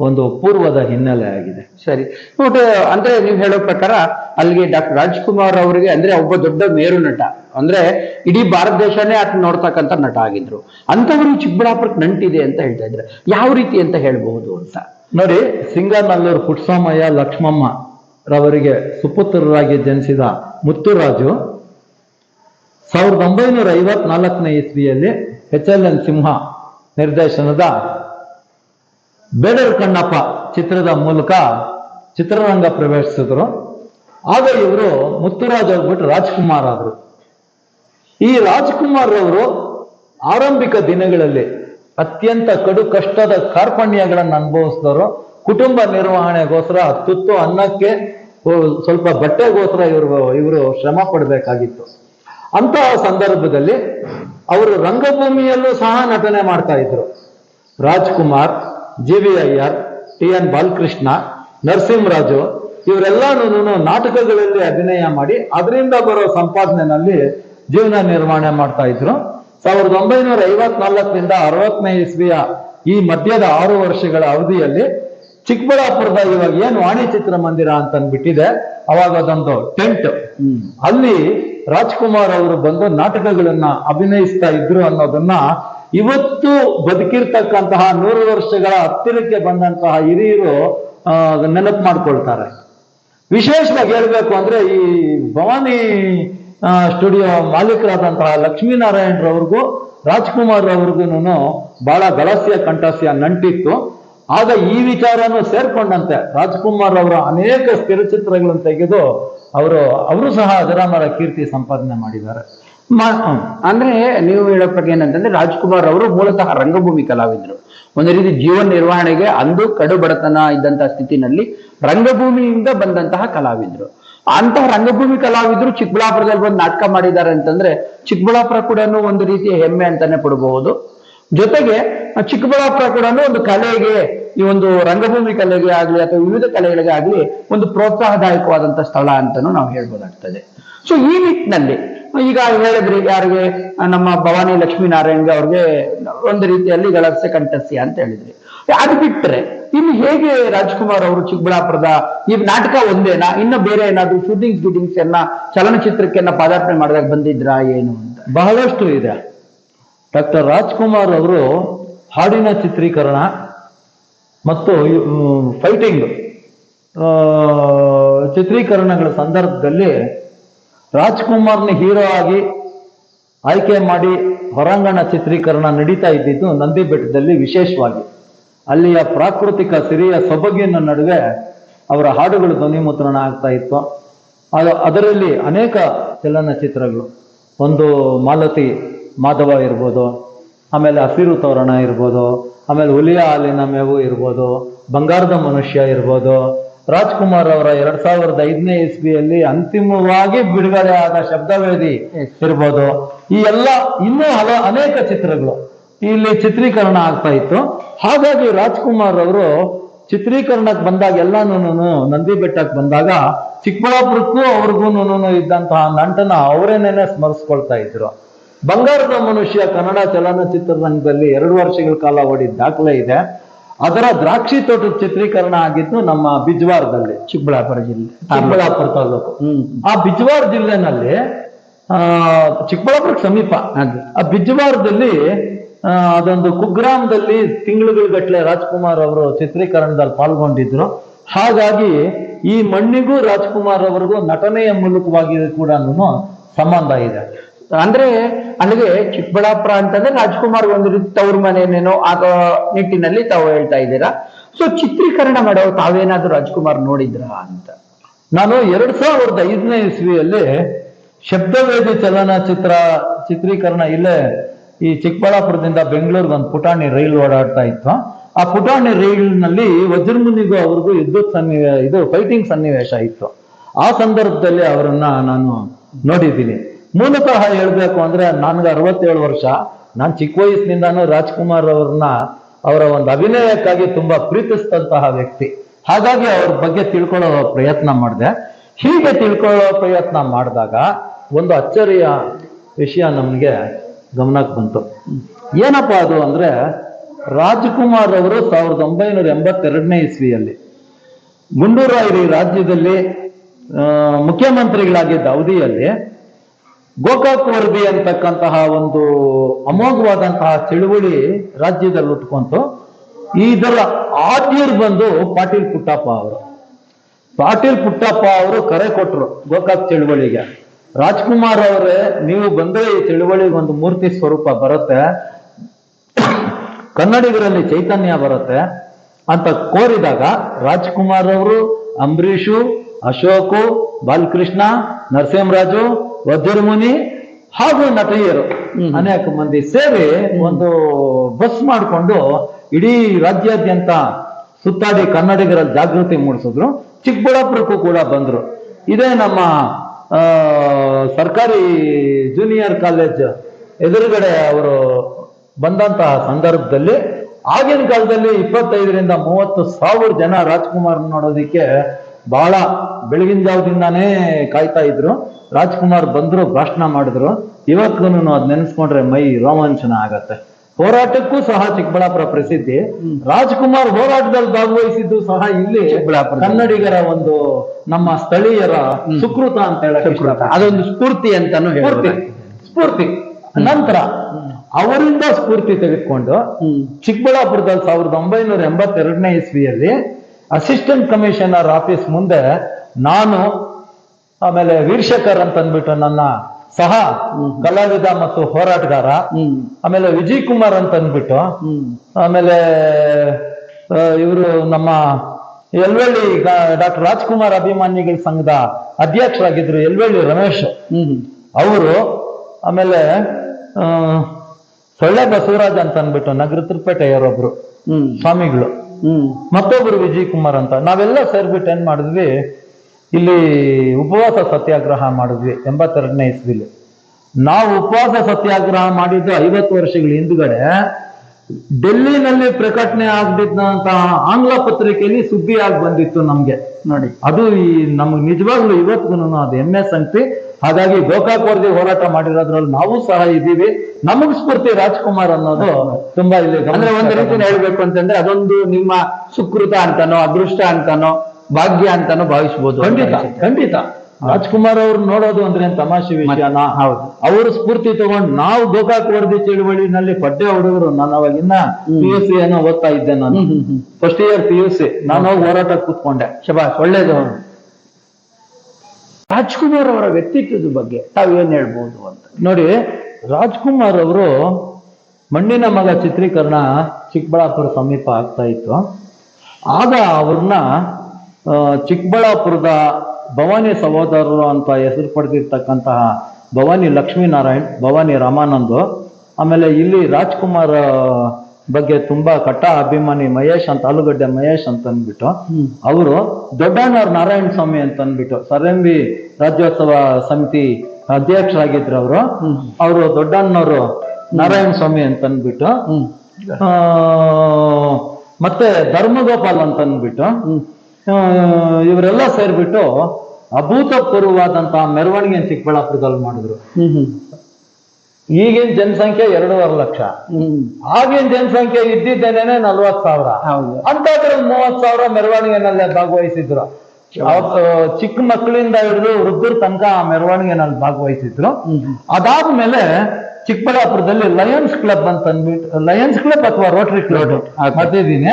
ಒಂದು ಪೂರ್ವದ ಹಿನ್ನೆಲೆ ಆಗಿದೆ. ಸರಿ. ನೋಡಿ ಅಂದ್ರೆ ನೀವು ಹೇಳೋ ಪ್ರಕಾರ ಅಲ್ಲಿಗೆ ಡಾಕ್ಟರ್ ರಾಜ್ಕುಮಾರ್ ಅವರಿಗೆ, ಅಂದ್ರೆ ಒಬ್ಬ ದೊಡ್ಡ ಮೇರು ನಟ. ಅಂದ್ರೆ ಇಡೀ ಭಾರತ ದೇಶನೇ ಆತ ನೋಡ್ತಕ್ಕಂಥ ನಟ ಆಗಿದ್ರು. ಅಂತವರು ಚಿಕ್ಕಬಳ್ಳಾಪುರಕ್ಕೆ ನಂಟಿದೆ ಅಂತ ಹೇಳ್ತಾ ಇದ್ರೆ, ಯಾವ ರೀತಿ ಅಂತ ಹೇಳ್ಬಹುದು ಅಂತ? ನೋಡಿ, ಸಿಂಗನಲ್ಲೂರು ಪುಟ್ಸಾಮಯ್ಯ ಲಕ್ಷ್ಮಮ್ಮ ರವರಿಗೆ ಸುಪುತ್ರರಾಗಿ ಜನಿಸಿದ ಮುತ್ತುರಾಜು ಸಾವಿರದ ಒಂಬೈನೂರ ಐವತ್ನಾಲ್ಕನೇ ಇಸ್ವಿಯಲ್ಲಿ ಎಚ್ ಎಲ್ ಎನ್ ಸಿಂಹ ನಿರ್ದೇಶನದ ಬೇಡರ್ ಕಣ್ಣಪ್ಪ ಚಿತ್ರದ ಮೂಲಕ ಚಿತ್ರರಂಗ ಪ್ರವೇಶಿಸಿದ್ರು. ಆಗ ಇವರು ಮುತ್ತುರಾಜ್ ಹೋಗ್ಬಿಟ್ಟು ರಾಜ್ಕುಮಾರ್ ಆದರು. ಈ ರಾಜ್ಕುಮಾರ್ ಅವರು ಆರಂಭಿಕ ದಿನಗಳಲ್ಲಿ ಅತ್ಯಂತ ಕಡು ಕಷ್ಟದ ಕಾರ್ಪಣ್ಯಗಳನ್ನು ಅನುಭವಿಸಿದವರು ಕುಟುಂಬ ನಿರ್ವಹಣೆಗೋಸ್ಕರ ತುತ್ತು ಅನ್ನಕ್ಕೆ ಸ್ವಲ್ಪ ಬಟ್ಟೆಗೋಸ್ಕರ ಇವರು ಇವರು ಶ್ರಮ ಪಡಬೇಕಾಗಿತ್ತು. ಅಂತಹ ಸಂದರ್ಭದಲ್ಲಿ ಅವರು ರಂಗಭೂಮಿಯಲ್ಲೂ ಸಹ ನಟನೆ ಮಾಡ್ತಾ ಇದ್ರು. Rajkumar, G V Iyer, T N Balakrishna, Narasimharaju ಇವರೆಲ್ಲಾನು ನಾಟಕಗಳಲ್ಲಿ ಅಭಿನಯ ಮಾಡಿ, ಅದರಿಂದ ಬರೋ ಸಂಪಾದನೆಯಲ್ಲಿ ಜೀವನ ನಿರ್ವಹಣೆ ಮಾಡ್ತಾ ಇದ್ರು. ಸಾವಿರದ ಒಂಬೈನೂರ ಐವತ್ನಾಲ್ಕರಿಂದ ಅರವತ್ತನೇ ಇಸ್ವಿಯ ಈ ಮಧ್ಯದ ಆರು ವರ್ಷಗಳ ಅವಧಿಯಲ್ಲಿ ಚಿಕ್ಕಬಳ್ಳಾಪುರದ ಇವಾಗ ಏನು ವಾಣಿ ಚಿತ್ರಮಂದಿರ ಅಂತ ಅಂದ್ಬಿಟ್ಟಿದೆ ಅವಾಗ ಅದೊಂದು ಟೆಂಟ್. ಅಲ್ಲಿ ರಾಜ್ಕುಮಾರ್ ಅವರು ಬಂದು ನಾಟಕಗಳನ್ನ ಅಭಿನಯಿಸ್ತಾ ಇದ್ರು ಅನ್ನೋದನ್ನ ಇವತ್ತು ಬದುಕಿರ್ತಕ್ಕಂತಹ ನೂರು ವರ್ಷಗಳ ಹತ್ತಿರಕ್ಕೆ ಬಂದಂತಹ ಹಿರಿಯರು ನೆನಪು ಮಾಡ್ಕೊಳ್ತಾರೆ. ವಿಶೇಷವಾಗಿ ಹೇಳ್ಬೇಕು ಅಂದ್ರೆ ಈ ಭವಾನಿ ಸ್ಟುಡಿಯೋ ಮಾಲೀಕರಾದಂತಹ ಲಕ್ಷ್ಮೀನಾರಾಯಣರವ್ರಿಗೂ, ರಾಜ್ಕುಮಾರ್ ಅವ್ರಿಗೂ ಬಹಳ ದಲಸ್ಯ ಕಂಠಸ್ಯ ನಂಟಿತ್ತು. ಆಗ ಈ ವಿಚಾರನೂ ಸೇರ್ಕೊಂಡಂತೆ ರಾಜ್ಕುಮಾರ್ ಅವರ ಅನೇಕ ಸ್ಥಿರಚಿತ್ರಗಳನ್ನು ತೆಗೆದು ಅವರು ಅವರು ಸಹ ಅಜರಾಮರ ಕೀರ್ತಿ ಸಂಪಾದನೆ ಮಾಡಿದ್ದಾರೆ. ಅಂದ್ರೆ ನೀವು ಹೇಳೋ ಪ್ರಕಾರ ಏನಂತಂದ್ರೆ ರಾಜ್ಕುಮಾರ್ ಅವರು ಮೂಲತಃ ರಂಗಭೂಮಿ ಕಲಾವಿದರು. ಒಂದು ರೀತಿ ಜೀವನ ನಿರ್ವಹಣೆಗೆ ಅಂದು ಕಡು ಬಡತನ ಇದ್ದಂತಹ ಸ್ಥಿತಿನಲ್ಲಿ ರಂಗಭೂಮಿಯಿಂದ ಬಂದಂತಹ ಕಲಾವಿದರು. ಅಂತಹ ರಂಗಭೂಮಿ ಕಲಾವಿದರು ಚಿಕ್ಕಬಳ್ಳಾಪುರದಲ್ಲಿ ಬಂದು ನಾಟಕ ಮಾಡಿದ್ದಾರೆ ಅಂತಂದ್ರೆ ಚಿಕ್ಕಬಳ್ಳಾಪುರ ಕೂಡ ಒಂದು ರೀತಿಯ ಹೆಮ್ಮೆ ಅಂತಾನೆ ಪಡಬಹುದು ಜೊತೆಗೆ ಚಿಕ್ಕಬಳ್ಳಾಪುರ ಕೂಡ ಒಂದು ಕಲೆಗೆ, ಈ ಒಂದು ರಂಗಭೂಮಿ ಕಲೆಗೆ ಆಗ್ಲಿ ಅಥವಾ ವಿವಿಧ ಕಲೆಗಳಿಗೆ ಆಗ್ಲಿ ಒಂದು ಪ್ರೋತ್ಸಾಹದಾಯಕವಾದಂತಹ ಸ್ಥಳ ಅಂತಾನು ನಾವು ಹೇಳ್ಬೋದಾಗ್ತದೆ. ಸೊ ಈ ನಿಟ್ಟಿನಲ್ಲಿ, ಈಗ ಹೇಳಿದ್ರಿ ಯಾರಿಗೆ, ನಮ್ಮ ಭವಾನಿ ಲಕ್ಷ್ಮೀನಾರಾಯಣ್ಗೆ ಅವ್ರಿಗೆ ಒಂದು ರೀತಿಯಲ್ಲಿ ಗಳಸ್ಯ ಕಂಠಸ್ಯ ಅಂತ ಹೇಳಿದ್ರಿ. ಅದು ಇನ್ನು ಹೇಗೆ ರಾಜ್ಕುಮಾರ್ ಅವರು ಚಿಕ್ಕಬಳ್ಳಾಪುರದ ಈ ನಾಟಕ ಒಂದೇನಾ? ಇನ್ನು ಬೇರೆ ಏನಾದ್ರು ಶೂಟಿಂಗ್ಸ್, ಗೀಟಿಂಗ್ಸ್ ಎಲ್ಲ ಚಲನಚಿತ್ರಕ್ಕೆಲ್ಲ ಪಾದಾರ್ಪಣೆ ಮಾಡಿದಾಗ ಬಂದಿದ್ರಾ ಏನು ಅಂತ? ಬಹಳಷ್ಟು ಇದೆ. ಡಾಕ್ಟರ್ ರಾಜ್ಕುಮಾರ್ ಅವರು ಹಾಡಿನ ಚಿತ್ರೀಕರಣ ಮತ್ತು ಫೈಟಿಂಗ್ ಚಿತ್ರೀಕರಣಗಳ ಸಂದರ್ಭದಲ್ಲಿ ರಾಜ್ಕುಮಾರ್ನ ಹೀರೋ ಆಗಿ ಆಯ್ಕೆ ಮಾಡಿ ಹೊರಾಂಗಣ ಚಿತ್ರೀಕರಣ ನಡೀತಾ ಇದ್ದಿದ್ದು ನಂದಿ ಬೆಟ್ಟದಲ್ಲಿ ವಿಶೇಷವಾಗಿ. ಅಲ್ಲಿಯ ಪ್ರಾಕೃತಿಕ ಸಿರಿಯ ಸೊಬಗಿನ ನಡುವೆ ಅವರ ಹಾಡುಗಳು ಧ್ವನಿಮುದ್ರಣ ಆಗ್ತಾ ಇತ್ತು. ಅದು ಅದರಲ್ಲಿ ಅನೇಕ ಚಲನಚಿತ್ರಗಳು. ಒಂದು ಮಾಲತಿ ಮಾಧವ ಇರ್ಬೋದು ಆಮೇಲೆ ಹಸಿರು ತೋರಣ ಇರ್ಬೋದು ಆಮೇಲೆ ಹುಲಿಯ ಹಾಲಿನ ಮೇವು ಇರ್ಬೋದು ಬಂಗಾರದ ಮನುಷ್ಯ ಇರ್ಬೋದು. ರಾಜ್ಕುಮಾರ್ ಅವರ ಎರಡ್ ಸಾವಿರದ ಐದನೇ ಇಸ್ವಿಯಲ್ಲಿ ಅಂತಿಮವಾಗಿ ಬಿಡುಗಡೆ ಆದ ಶಬ್ದವೇದಿ ಇರ್ಬೋದು. ಈ ಎಲ್ಲ ಇನ್ನೂ ಹಲ ಅನೇಕ ಚಿತ್ರಗಳು. ಇಲ್ಲಿ ಚಿತ್ರೀಕರಣ ಆಗ್ತಾ ಇತ್ತು. ಹಾಗಾಗಿ ರಾಜ್ಕುಮಾರ್ ಅವರು ಚಿತ್ರೀಕರಣಕ್ಕೆ ಬಂದಾಗ ಎಲ್ಲಾನು ನಂದಿ ಬೆಟ್ಟಕ್ಕೆ ಬಂದಾಗ ಚಿಕ್ಕಬಳ್ಳಾಪುರಕ್ಕೂ ಅವ್ರಿಗೂ ಇದ್ದಂತಹ ನಂಟನ ಅವರೇನೇನೆ ಸ್ಮರಿಸ್ಕೊಳ್ತಾ ಇದ್ರು. ಬಂಗಾರದ ಮನುಷ್ಯ ಕನ್ನಡ ಚಲನಚಿತ್ರರಂಗದಲ್ಲಿ ಎರಡು ವರ್ಷಗಳ ಕಾಲ ಓಡಿದ ದಾಖಲೆ ಇದೆ. ಅದರ ದ್ರಾಕ್ಷಿ ತೋಟದ ಚಿತ್ರೀಕರಣ ಆಗಿದ್ದು ನಮ್ಮ ಬಿಜ್ವಾರದಲ್ಲಿ. ಚಿಕ್ಕಬಳ್ಳಾಪುರ ಜಿಲ್ಲೆ. ಚಿಕ್ಕಬಳ್ಳಾಪುರ ತಾಲೂಕು. ಹ್ಮ್. ಆ ಬಿಜ್ವಾರ ಜಿಲ್ಲೆನಲ್ಲಿ ಆ ಚಿಕ್ಕಬಳ್ಳಾಪುರಕ್ಕೆ ಸಮೀಪ ಆ ಬಿಜ್ವಾರದಲ್ಲಿ ಅದೊಂದು ಕುಗ್ರಾಮದಲ್ಲಿ ತಿಂಗಳುಗಳ ಗಟ್ಟಲೆ ರಾಜ್ಕುಮಾರ್ ಅವರು ಚಿತ್ರೀಕರಣದಲ್ಲಿ ಪಾಲ್ಗೊಂಡಿದ್ರು. ಹಾಗಾಗಿ ಈ ಮಣ್ಣಿಗೂ ರಾಜ್ಕುಮಾರ್ ಅವರಿಗೂ ನಟನೆಯ ಮೂಲಕವಾಗಿ ಕೂಡ ಸಂಬಂಧ ಇದೆ. ಅಂದ್ರೆ, ಅಲ್ಲಿಗೆ ಚಿಕ್ಕಬಳ್ಳಾಪುರ ಅಂತಂದ್ರೆ ರಾಜ್ಕುಮಾರ್ ಒಂದು ರೀತಿ ತವ್ರ ಮನೆಯನ್ನೇನೋ ಆಗ ನಿಟ್ಟಿನಲ್ಲಿ ತಾವು ಹೇಳ್ತಾ ಇದ್ದೀರಾ? ಸೊ ಚಿತ್ರೀಕರಣ ಮಾಡೋ ತಾವೇನಾದ್ರೂ ರಾಜ್ಕುಮಾರ್ ನೋಡಿದ್ರಾ ಅಂತ. ನಾನು ಎರಡ್ ಸಾವಿರದ ಐದನೇ ಇಸ್ವಿಯಲ್ಲಿ ಶಬ್ದವೇದಿ ಚಲನಚಿತ್ರ ಚಿತ್ರೀಕರಣ ಇಲ್ಲೇ ಈ ಚಿಕ್ಕಬಳ್ಳಾಪುರದಿಂದ ಬೆಂಗಳೂರಿಗೆ ಒಂದು ಪುಟಾಣಿ ರೈಲು ಓಡಾಡ್ತಾ ಇತ್ತು. ಆ ಪುಟಾಣಿ ರೈಲಿನಲ್ಲಿ ವಜ್ರಮುನಿಗೂ ಅವ್ರಿಗೂ ಯುದ್ಧ ಸನ್ನಿವೇಶ ಇದು ಫೈಟಿಂಗ್ ಸನ್ನಿವೇಶ ಇತ್ತು. ಆ ಸಂದರ್ಭದಲ್ಲಿ ಅವರನ್ನ ನಾನು ನೋಡಿದ್ದೀನಿ. ಮೂಲತಃ ಹೇಳಬೇಕು ಅಂದ್ರೆ ನನ್ಗೆ ಅರವತ್ತೇಳು ವರ್ಷ. ನಾನು ಚಿಕ್ಕ ವಯಸ್ಸಿನಿಂದಾನು ರಾಜ್ಕುಮಾರ್ ಅವ್ರನ್ನ, ಅವರ ಒಂದು ಅಭಿನಯಕ್ಕಾಗಿ ತುಂಬಾ ಪ್ರೀತಿಸಿದಂತಹ ವ್ಯಕ್ತಿ. ಹಾಗಾಗಿ ಅವ್ರ ಬಗ್ಗೆ ತಿಳ್ಕೊಳ್ಳೋ ಪ್ರಯತ್ನ ಮಾಡಿದೆ. ಹೀಗೆ ತಿಳ್ಕೊಳ್ಳೋ ಪ್ರಯತ್ನ ಮಾಡಿದಾಗ ಒಂದು ಅಚ್ಚರಿಯ ವಿಷಯ ನಮಗೆ ಗಮನಕ್ಕೆ ಬಂತು. ಏನಪ್ಪ ಅದು ಅಂದರೆ ರಾಜ್ಕುಮಾರ್ ಅವರು ಸಾವಿರದ ಒಂಬೈನೂರ ಎಂಬತ್ತೆರಡನೇ ಇಸ್ವಿಯಲ್ಲಿ ಗುಂಡೂರಾಯರಿ ರಾಜ್ಯದಲ್ಲಿ ಮುಖ್ಯಮಂತ್ರಿಗಳಾಗಿದ್ದ ಅವಧಿಯಲ್ಲಿ ಗೋಕಾಕ್ ವರದಿ ಅಂತಕ್ಕಂತಹ ಒಂದು ಅಮೋಘವಾದಂತಹ ಚಳುವಳಿ ರಾಜ್ಯದಲ್ಲಿ ಉಟ್ಕೊಂತು ಇದರ ಆದ್ಯರು ಬಂದು ಪಾಟೀಲ್ ಪುಟ್ಟಪ್ಪ ಅವರು. ಪಾಟೀಲ್ ಪುಟ್ಟಪ್ಪ ಅವರು ಕರೆ ಕೊಟ್ಟರು ಗೋಕಾಕ್ ಚಳುವಳಿಗೆ. ರಾಜ್ಕುಮಾರ್ ಅವರೇ ನೀವು ಬಂದ್ರೆ ಈ ಚಳುವಳಿಗೆ ಒಂದು ಮೂರ್ತಿ ಸ್ವರೂಪ ಬರುತ್ತೆ. ಕನ್ನಡಿಗರಲ್ಲಿ ಚೈತನ್ಯ ಬರುತ್ತೆ ಅಂತ ಕೋರಿದಾಗ ರಾಜ್ಕುಮಾರ್ ಅವರು ಅಂಬರೀಷು ಅಶೋಕು ಬಾಲಕೃಷ್ಣ ನರಸಿಂಹರಾಜು ವಜ್ರಮುನಿ ಹಾಗೂ ನಟಿಯರು ಅನೇಕ ಮಂದಿ ಸೇರಿ ಒಂದು ಬಸ್ ಮಾಡಿಕೊಂಡು ಇಡೀ ರಾಜ್ಯಾದ್ಯಂತ ಸುತ್ತಾಡಿ ಕನ್ನಡಿಗರ ಜಾಗೃತಿ ಮೂಡಿಸಿದ್ರು. ಚಿಕ್ಕಬಳ್ಳಾಪುರಕ್ಕೂ ಕೂಡ ಬಂದ್ರು. ಇದೇ ನಮ್ಮ ಸರ್ಕಾರಿ ಜೂನಿಯರ್ ಕಾಲೇಜ್ ಎದುರುಗಡೆ ಅವರು ಬಂದಂತಹ ಸಂದರ್ಭದಲ್ಲಿ ಆಗಿನ ಕಾಲದಲ್ಲಿ ಇಪ್ಪತ್ತೈದರಿಂದ ಮೂವತ್ತು ಸಾವಿರ ಜನ ರಾಜ್ಕುಮಾರ್ ನೋಡೋದಿಕ್ಕೆ ಬಹಳ ಬೆಳಗಿನ ಜಾವದಿಂದಾನೇ ಕಾಯ್ತಾ ಇದ್ರು. ರಾಜ್ಕುಮಾರ್ ಬಂದ್ರು, ಭಾಷಣ ಮಾಡಿದ್ರು. ಇವತ್ತು ಅದು ನೆನೆಸ್ಕೊಂಡ್ರೆ ಮೈ ರೋಮಾಂಚನ ಆಗತ್ತೆ. ಹೋರಾಟಕ್ಕೂ ಸಹ ಚಿಕ್ಕಬಳ್ಳಾಪುರ ಪ್ರಸಿದ್ಧಿ. ರಾಜ್ಕುಮಾರ್ ಹೋರಾಟದಲ್ಲಿ ಭಾಗವಹಿಸಿದ್ದು ಸಹ ಇಲ್ಲಿ ಚಿಕ್ಕಬಳ್ಳಾಪುರ ಕನ್ನಡಿಗರ ಒಂದು ನಮ್ಮ ಸ್ಥಳೀಯರ ಸುಕೃತ ಅಂತ ಹೇಳಕ್ಕೆ. ಅದೊಂದು ಸ್ಫೂರ್ತಿ ಅಂತಾನು ಸ್ಫೂರ್ತಿ. ಸ್ಫೂರ್ತಿ. ನಂತರ ಅವರಿಂದ ಸ್ಫೂರ್ತಿ ತೆಗೆದುಕೊಂಡು ಚಿಕ್ಕಬಳ್ಳಾಪುರದಲ್ಲಿ ಸಾವಿರದ ಒಂಬೈನೂರ ಎಂಬತ್ತೆರಡನೇ ಇಸ್ವಿಯಲ್ಲಿ ಅಸಿಸ್ಟೆಂಟ್ ಕಮಿಷನರ್ ಆಫೀಸ್ ಮುಂದೆ ನಾನು ಆಮೇಲೆ ವೀರ್ಶಕರ್ ಅಂತ ಅಂದ್ಬಿಟ್ಟು ನನ್ನ ಸಹ ಕಲಾವಿದ ಮತ್ತು ಹೋರಾಟಗಾರ. ಆಮೇಲೆ ವಿಜಯ್ ಕುಮಾರ್ ಅಂತ ಅಂದ್ಬಿಟ್ಟು ಆಮೇಲೆ ಇವರು ನಮ್ಮ ಎಲ್ವಳ್ಳಿ ಡಾಕ್ಟರ್ ರಾಜ್ಕುಮಾರ್ ಅಭಿಮಾನಿಗಳ ಸಂಘದ ಅಧ್ಯಕ್ಷರಾಗಿದ್ರು ಎಲ್ವಳ್ಳಿ ರಮೇಶ್. ಅವರು ಆಮೇಲೆ ಸೊಳ್ಳೆ ಬಸವರಾಜ್ ಅಂತ ಅಂದ್ಬಿಟ್ಟು ನಗರ ತಿರುಪೇಟೆಯವರೊಬ್ರು ಸ್ವಾಮಿಗಳು. ಮತ್ತೊಬ್ರು ವಿಜಯ್ ಕುಮಾರ್ ಅಂತ. ನಾವೆಲ್ಲ ಸೇರ್ಬಿಟ್ಟು ಏನ್ ಮಾಡಿದ್ವಿ ಇಲ್ಲಿ ಉಪವಾಸ ಸತ್ಯಾಗ್ರಹ ಮಾಡಿದ್ವಿ ಎಂಬತ್ತೆರಡನೇ ಇಸ್ವಿಲಿ. ನಾವು ಉಪವಾಸ ಸತ್ಯಾಗ್ರಹ ಮಾಡಿದ್ದು ಐವತ್ತು ವರ್ಷಗಳ ಹಿಂದುಗಡೆ ಡೆಲ್ಲಿನಲ್ಲಿ ಪ್ರಕಟಣೆ ಆಗ್ಬಿದ್ದಂತಹ ಆಂಗ್ಲ ಪತ್ರಿಕೆಯಲ್ಲಿ ಸುದ್ದಿ ಆಗಿ ಬಂದಿತ್ತು ನಮ್ಗೆ. ನೋಡಿ. ಅದು ಈ ನಮ್ಗೆ ನಿಜವಾಗ್ಲೂ ಇವತ್ತಿಗೂ ಅದು ಹೆಮ್ಮೆ ಸಂಗತಿ ಹಾಗಾಗಿ ಗೋಕಾಕ್ ವರದಿ ಹೋರಾಟ ಮಾಡಿರೋದ್ರಲ್ಲಿ ನಾವು ಸಹ ಇದ್ದೀವಿ. ನಮಗ್ ಸ್ಫೂರ್ತಿ ರಾಜ್ಕುಮಾರ್ ಅನ್ನೋದು ತುಂಬಾ ಇಲ್ಲಿ ಅಂದ್ರೆ ಒಂದು ರೀತಿ ಹೇಳ್ಬೇಕು ಅಂತಂದ್ರೆ ಅದೊಂದು ನಿಮ್ಮ ಸುಕೃತ ಅಂತಾನೋ ಅದೃಷ್ಟ ಅಂತಾನೋ ಭಾಗ್ಯ ಅಂತಾನು ಭಾವಿಸ್ಬೋದು ಅಂತ ಖಂಡಿತ. ಖಂಡಿತ. ರಾಜ್ಕುಮಾರ್ ಅವ್ರು ನೋಡೋದು ಅಂದ್ರೆ ತಮಾಷೆ ವಿಷಯನ ಹೌದು. ಅವರು ಸ್ಫೂರ್ತಿ ತಗೊಂಡು ನಾವು ಗೋಕಾಕ್ ವರದಿ ಚಳುವಳಿನಲ್ಲಿ ಪಡ್ಡೆ ಹುಡುಗರು ನಾನು ಅವಾಗ ಇನ್ನ ಪಿ ಯು ಸಿ ಏನೋ ಓದ್ತಾ ಇದ್ದೆ ನಾನು. First year P U C ನಾನು ಹೋಗಿ ಹೋರಾಟಕ್ಕೆ ಕೂತ್ಕೊಂಡೆ. ಶಬಾಷ್ ಒಳ್ಳೇದು. ರಾಜ್ಕುಮಾರ್ ಅವರ ವ್ಯಕ್ತಿತ್ವದ ಬಗ್ಗೆ ತಾವೇನ್ ಏನ್ ಹೇಳ್ಬೋದು ಅಂತ? ನೋಡಿ ರಾಜ್ಕುಮಾರ್ ಅವರು ಮಣ್ಣಿನ ಮಗ ಚಿತ್ರೀಕರಣ ಚಿಕ್ಕಬಳ್ಳಾಪುರ ಸಮೀಪ ಆಗ್ತಾ ಇತ್ತು. ಆಗ ಅವ್ರನ್ನ ಚಿಕ್ಕಬಳ್ಳಾಪುರದ ಭವಾನಿ ಸಹೋದರರು ಅಂತ ಹೆಸರು ಪಡೆದಿರ್ತಕ್ಕಂತಹ ಭವಾನಿ ಲಕ್ಷ್ಮೀನಾರಾಯಣ್ ಭವಾನಿ ರಾಮಾನಂದ್ ಆಮೇಲೆ ಇಲ್ಲಿ ರಾಜ್ಕುಮಾರ್ ಬಗ್ಗೆ ತುಂಬಾ ಕಟ್ಟ ಅಭಿಮಾನಿ ಮಹೇಶ್ ಅಂತ ಆಲೂಗಡ್ಡೆ ಮಹೇಶ್ ಅಂತ ಅಂದ್ಬಿಟ್ಟು ಅವರು ದೊಡ್ಡಣ್ಣವ್ರ ನಾರಾಯಣ ಸ್ವಾಮಿ ಅಂತ ಅಂದ್ಬಿಟ್ಟು ಸರಂಬಿ ರಾಜ್ಯೋತ್ಸವ ಸಮಿತಿ ಅಧ್ಯಕ್ಷರಾಗಿದ್ರು ಅವರು. ಅವರು ದೊಡ್ಡಣ್ಣವರು ನಾರಾಯಣ ಸ್ವಾಮಿ ಅಂತ ಅಂದ್ಬಿಟ್ಟು ಮತ್ತೆ ಧರ್ಮಗೋಪಾಲ್ ಅಂತ ಅಂದ್ಬಿಟ್ಟು ಇವರೆಲ್ಲ ಸೇರ್ಬಿಟ್ಟು ಅಭೂತಪೂರ್ವವಾದಂತಹ ಮೆರವಣಿಗೆ ಚಿಕ್ಕಬಳ್ಳಾಪುರದಲ್ಲಿ ಮಾಡಿದ್ರು. ಈಗಿನ ಜನಸಂಖ್ಯೆ ಎರಡೂವರೆ ಲಕ್ಷ. ಆಗಿನ ಜನಸಂಖ್ಯೆ ಇದ್ದಿದ್ದೇನೆ ನಲ್ವತ್ ಸಾವಿರ. ಅಂತದ್ರಲ್ಲಿ ಮೂವತ್ ಸಾವಿರ ಮೆರವಣಿಗೆನಲ್ಲೇ ಭಾಗವಹಿಸಿದ್ರು. ಅವತ್ತು ಚಿಕ್ಕ ಮಕ್ಕಳಿಂದ ಹಿಡಿದು ವೃದ್ಧರ ತನಕ ಆ ಮೆರವಣಿಗೆನಲ್ಲಿ ಭಾಗವಹಿಸಿದ್ರು. ಅದಾದ್ಮೇಲೆ ಚಿಕ್ಕಬಳ್ಳಾಪುರದಲ್ಲಿ ಲಯನ್ಸ್ ಕ್ಲಬ್ ಅಂತ ಅಂದ್ಬಿಟ್ಟು ಲಯನ್ಸ್ ಕ್ಲಬ್ ಅಥವಾ ರೋಟರಿ ಕ್ಲಬ್ ಮಾಡ್ತಿದ್ದೀನಿ.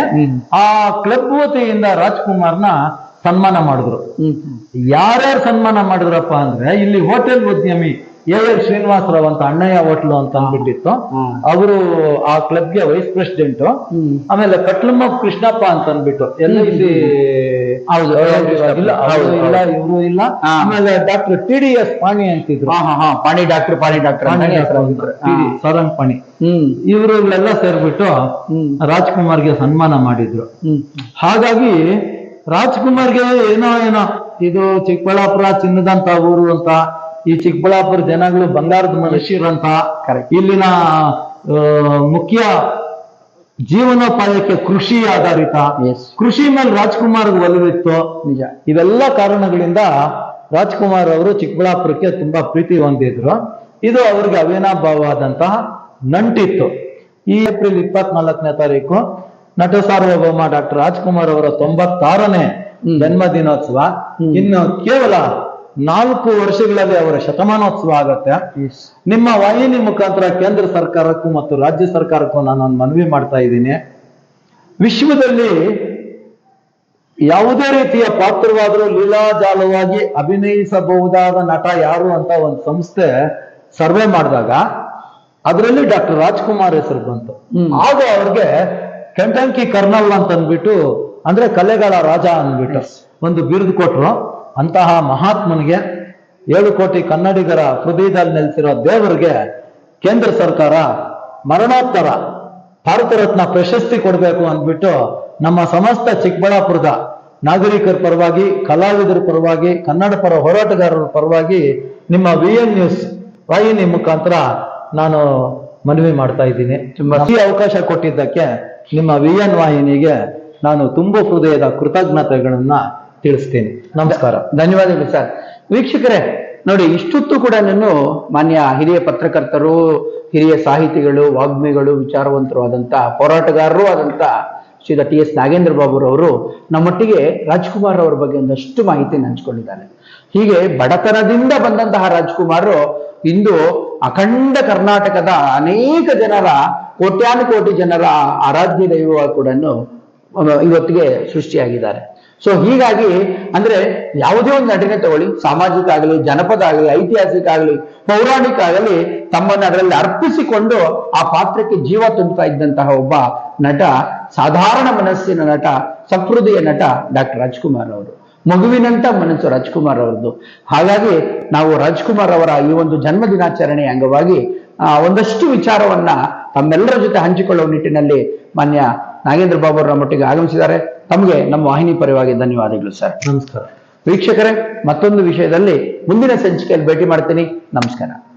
ಆ ಕ್ಲಬ್ ವತಿಯಿಂದ ರಾಜ್ಕುಮಾರ್ನ ಸನ್ಮಾನ ಮಾಡಿದ್ರು. ಯಾರ್ಯಾರು ಸನ್ಮಾನ ಮಾಡಿದ್ರಪ್ಪ ಅಂದ್ರೆ ಇಲ್ಲಿ ಹೋಟೆಲ್ ಉದ್ಯಮಿ ಎ ಎಲ್ ಶ್ರೀನಿವಾಸರಾವ್ ಅಂತ ಅಣ್ಣಯ್ಯ ಹೋಟ್ಲು ಅಂತ ಅಂದ್ಬಿಟ್ಟಿತ್ತು. ಅವರು ಆ ಕ್ಲಬ್ಗೆ ವೈಸ್ ಪ್ರೆಸಿಡೆಂಟ್. ಆಮೇಲೆ ಕಟ್ಲಮ್ಮ ಕೃಷ್ಣಪ್ಪ ಅಂತ ಅಂದ್ಬಿಟ್ಟು. ಎಲ್ ಐ ಸಿ ಹೌದು, ಇಲ್ಲ ಇವರು ಇಲ್ಲ. ಆಮೇಲೆ ಡಾಕ್ಟರ್ ಟಿ ಡಿ ಎಸ್ ಪಾಣಿ ಅಂತಿದ್ರು. ಹಾ ಹಾ ಹಾ. ಪಾಣಿ ಡಾಕ್ಟರ್ ಪಾಣಿ ಡಾಕ್ಟರ್ ಸರಂಗ್ ಪಾಣಿ. ಹ್ಮ್. ಇವರುಗಳೆಲ್ಲ ಸೇರ್ಬಿಟ್ಟು ರಾಜ್ಕುಮಾರ್ಗೆ ಸನ್ಮಾನ ಮಾಡಿದ್ರು. ಹಾಗಾಗಿ ಹಾಗಾಗಿ ರಾಜ್ಕುಮಾರ್ಗೆ ಏನೋ ಏನೋ ಇದು ಚಿಕ್ಕಬಳ್ಳಾಪುರ ಚಿನ್ನದಂತ ಊರು ಅಂತ ಈ ಚಿಕ್ಕಬಳ್ಳಾಪುರ ಜನಗಳು ಬಂಗಾರದ ಮನುಷ್ಯರು ಅಂತ. ಇಲ್ಲಿನ ಮುಖ್ಯ ಜೀವನೋಪಾಯಕ್ಕೆ ಕೃಷಿ ಆಧಾರಿತ ಕೃಷಿ ಮೇಲೆ ರಾಜ್ಕುಮಾರ್ ಒಲವಿತ್ತು ನಿಜ. ಇವೆಲ್ಲ ಕಾರಣಗಳಿಂದ ರಾಜ್ಕುಮಾರ್ ಅವರು ಚಿಕ್ಕಬಳ್ಳಾಪುರಕ್ಕೆ ತುಂಬಾ ಪ್ರೀತಿ ಹೊಂದಿದ್ರು. ಇದು ಅವ್ರಿಗೆ ಅವಿನಾಭಾವವಾದಂತಹ ನಂಟಿತ್ತು. ಈ ಏಪ್ರಿಲ್ ಇಪ್ಪತ್ನಾಲ್ಕನೇ ತಾರೀಕು ನಟ ಸಾರ್ವಭೌಮ ಡಾಕ್ಟರ್ ರಾಜ್ಕುಮಾರ್ ಅವರ ತೊಂಬತ್ತಾರನೇ. ಜನ್ಮ ದಿನೋತ್ಸವ ಇನ್ನು ಕೇವಲ ನಾಲ್ಕು ವರ್ಷಗಳಲ್ಲಿ ಅವರ ಶತಮಾನೋತ್ಸವ ಆಗತ್ತೆ. ನಿಮ್ಮ ವಾಹಿನಿ ಮುಖಾಂತರ ಕೇಂದ್ರ ಸರ್ಕಾರಕ್ಕೂ ಮತ್ತು ರಾಜ್ಯ ಸರ್ಕಾರಕ್ಕೂ ನಾನು ಮನವಿ ಮಾಡ್ತಾ ಇದ್ದೀನಿ. ವಿಶ್ವದಲ್ಲಿ ಯಾವುದೇ ರೀತಿಯ ಪಾತ್ರವಾದರೂ ಲೀಲಾಜಾಲವಾಗಿ ಅಭಿನಯಿಸಬಹುದಾದ ನಟ ಯಾರು ಅಂತ ಒಂದು ಸಂಸ್ಥೆ ಸರ್ವೆ ಮಾಡಿದಾಗ ಅದರಲ್ಲಿ ಡಾಕ್ಟರ್ ರಾಜ್ಕುಮಾರ್ ಹೆಸರು ಬಂತು. ಆಗ ಅವ್ರಿಗೆ ಕೆಂಟಂಕಿ ಕರ್ನಲ್ ಅಂತ ಅಂದ್ಬಿಟ್ಟು ಅಂದ್ರೆ ಕಲೆಗಳ ರಾಜ ಅಂದ್ಬಿಟ್ಟು ಒಂದು ಬಿರುದು ಕೊಟ್ರು. ಅಂತಹ ಮಹಾತ್ಮನಿಗೆ ಏಳು ಕೋಟಿ ಕನ್ನಡಿಗರ ಹೃದಯದಲ್ಲಿ ನೆಲೆಸಿರೋ ದೇವರಿಗೆ ಕೇಂದ್ರ ಸರ್ಕಾರ ಮರಣೋತ್ತರ ಭಾರತ ರತ್ನ ಪ್ರಶಸ್ತಿ ಕೊಡಬೇಕು ಅಂದ್ಬಿಟ್ಟು ನಮ್ಮ ಸಮಸ್ತ ಚಿಕ್ಕಬಳ್ಳಾಪುರದ ನಾಗರಿಕರ ಪರವಾಗಿ ಕಲಾವಿದರ ಪರವಾಗಿ ಕನ್ನಡ ಪರ ಹೋರಾಟಗಾರರ ಪರವಾಗಿ ನಿಮ್ಮ ವಿ ಎನ್ ನ್ಯೂಸ್ ವಾಹಿನಿ ಮುಖಾಂತರ ನಾನು ಮನವಿ ಮಾಡ್ತಾ ಇದ್ದೀನಿ. ಈ ಅವಕಾಶ ಕೊಟ್ಟಿದ್ದಕ್ಕೆ ನಿಮ್ಮ ವಿ ಎನ್ ವಾಹಿನಿಗೆ ನಾನು ತುಂಬು ಹೃದಯದ ಕೃತಜ್ಞತೆಗಳನ್ನ ತಿಳಿಸ್ತೀನಿ. ನಮಸ್ಕಾರ. ಧನ್ಯವಾದಗಳು ಸರ್. ವೀಕ್ಷಕರೇ, ನೋಡಿ, ಇಷ್ಟೊತ್ತು ಕೂಡ ನಾನು ಮಾನ್ಯ ಹಿರಿಯ ಪತ್ರಕರ್ತರು, ಹಿರಿಯ ಸಾಹಿತಿಗಳು, ವಾಗ್ಮಿಗಳು, ವಿಚಾರವಂತರು ಆದಂತ, ಹೋರಾಟಗಾರರು ಆದಂತ ಶ್ರೀ ಟಿ ಎಸ್ ನಾಗೇಂದ್ರ ಬಾಬುರವರು ನಮ್ಮೊಟ್ಟಿಗೆ ರಾಜ್ಕುಮಾರ್ ಅವರ ಬಗ್ಗೆ ಒಂದಷ್ಟು ಮಾಹಿತಿ ಹಂಚಿಕೊಂಡಿದ್ದಾರೆ. ಹೀಗೆ ಬಡತನದಿಂದ ಬಂದಂತಹ ರಾಜ್ಕುಮಾರ್ ಇಂದು ಅಖಂಡ ಕರ್ನಾಟಕದ ಅನೇಕ ಜನರ, ಕೋಟ್ಯಾನುಕೋಟಿ ಜನರ ಆರಾಧ್ಯ ದೈವ ಕೂಡ ಇವತ್ತಿಗೆ ಸೃಷ್ಟಿಯಾಗಿದ್ದಾರೆ. ಸೊ ಹೀಗಾಗಿ ಅಂದ್ರೆ ಯಾವುದೇ ಒಂದು ನಟನೆ ತಗೊಳ್ಳಿ, ಸಾಮಾಜಿಕ ಆಗಲಿ, ಜನಪದ ಆಗಲಿ, ಐತಿಹಾಸಿಕ ಆಗಲಿ, ಪೌರಾಣಿಕ ಆಗಲಿ, ತಮ್ಮನ್ನು ಅದರಲ್ಲಿ ಅರ್ಪಿಸಿಕೊಂಡು ಆ ಪಾತ್ರಕ್ಕೆ ಜೀವ ತುಂಬುತ್ತಾ ಇದ್ದಂತಹ ಒಬ್ಬ ನಟ, ಸಾಧಾರಣ ಮನಸ್ಸಿನ ನಟ ಸಹೃದಯ ನಟ ಡಾಕ್ಟರ್ ರಾಜ್ಕುಮಾರ್ ಅವರು. ಮಗುವಿನಂತ ಮನಸ್ಸು ರಾಜ್ಕುಮಾರ್ ಅವರದ್ದು. ಹಾಗಾಗಿ ನಾವು ರಾಜ್ಕುಮಾರ್ ಅವರ ಈ ಒಂದು ಜನ್ಮ ದಿನಾಚರಣೆಯ ಅಂಗವಾಗಿ ಒಂದಷ್ಟು ವಿಚಾರವನ್ನ ತಮ್ಮೆಲ್ಲರ ಜೊತೆ ಹಂಚಿಕೊಳ್ಳುವ ನಿಟ್ಟಿನಲ್ಲಿ ಮಾನ್ಯ ನಾಗೇಂದ್ರ ಬಾಬು ಅವರ ಮಟ್ಟಿಗೆ ಆಗಮಿಸಿದ್ದಾರೆ. ತಮಗೆ ನಮ್ಮ ವಾಹಿನಿ ಪರವಾಗಿ ಧನ್ಯವಾದಗಳು ಸರ್ ನಮಸ್ಕಾರ. ವೀಕ್ಷಕರೇ ಮತ್ತೊಂದು ವಿಷಯದಲ್ಲಿ ಮುಂದಿನ ಸಂಚಿಕೆಯಲ್ಲಿ ಭೇಟಿ ಮಾಡ್ತೀನಿ. ನಮಸ್ಕಾರ.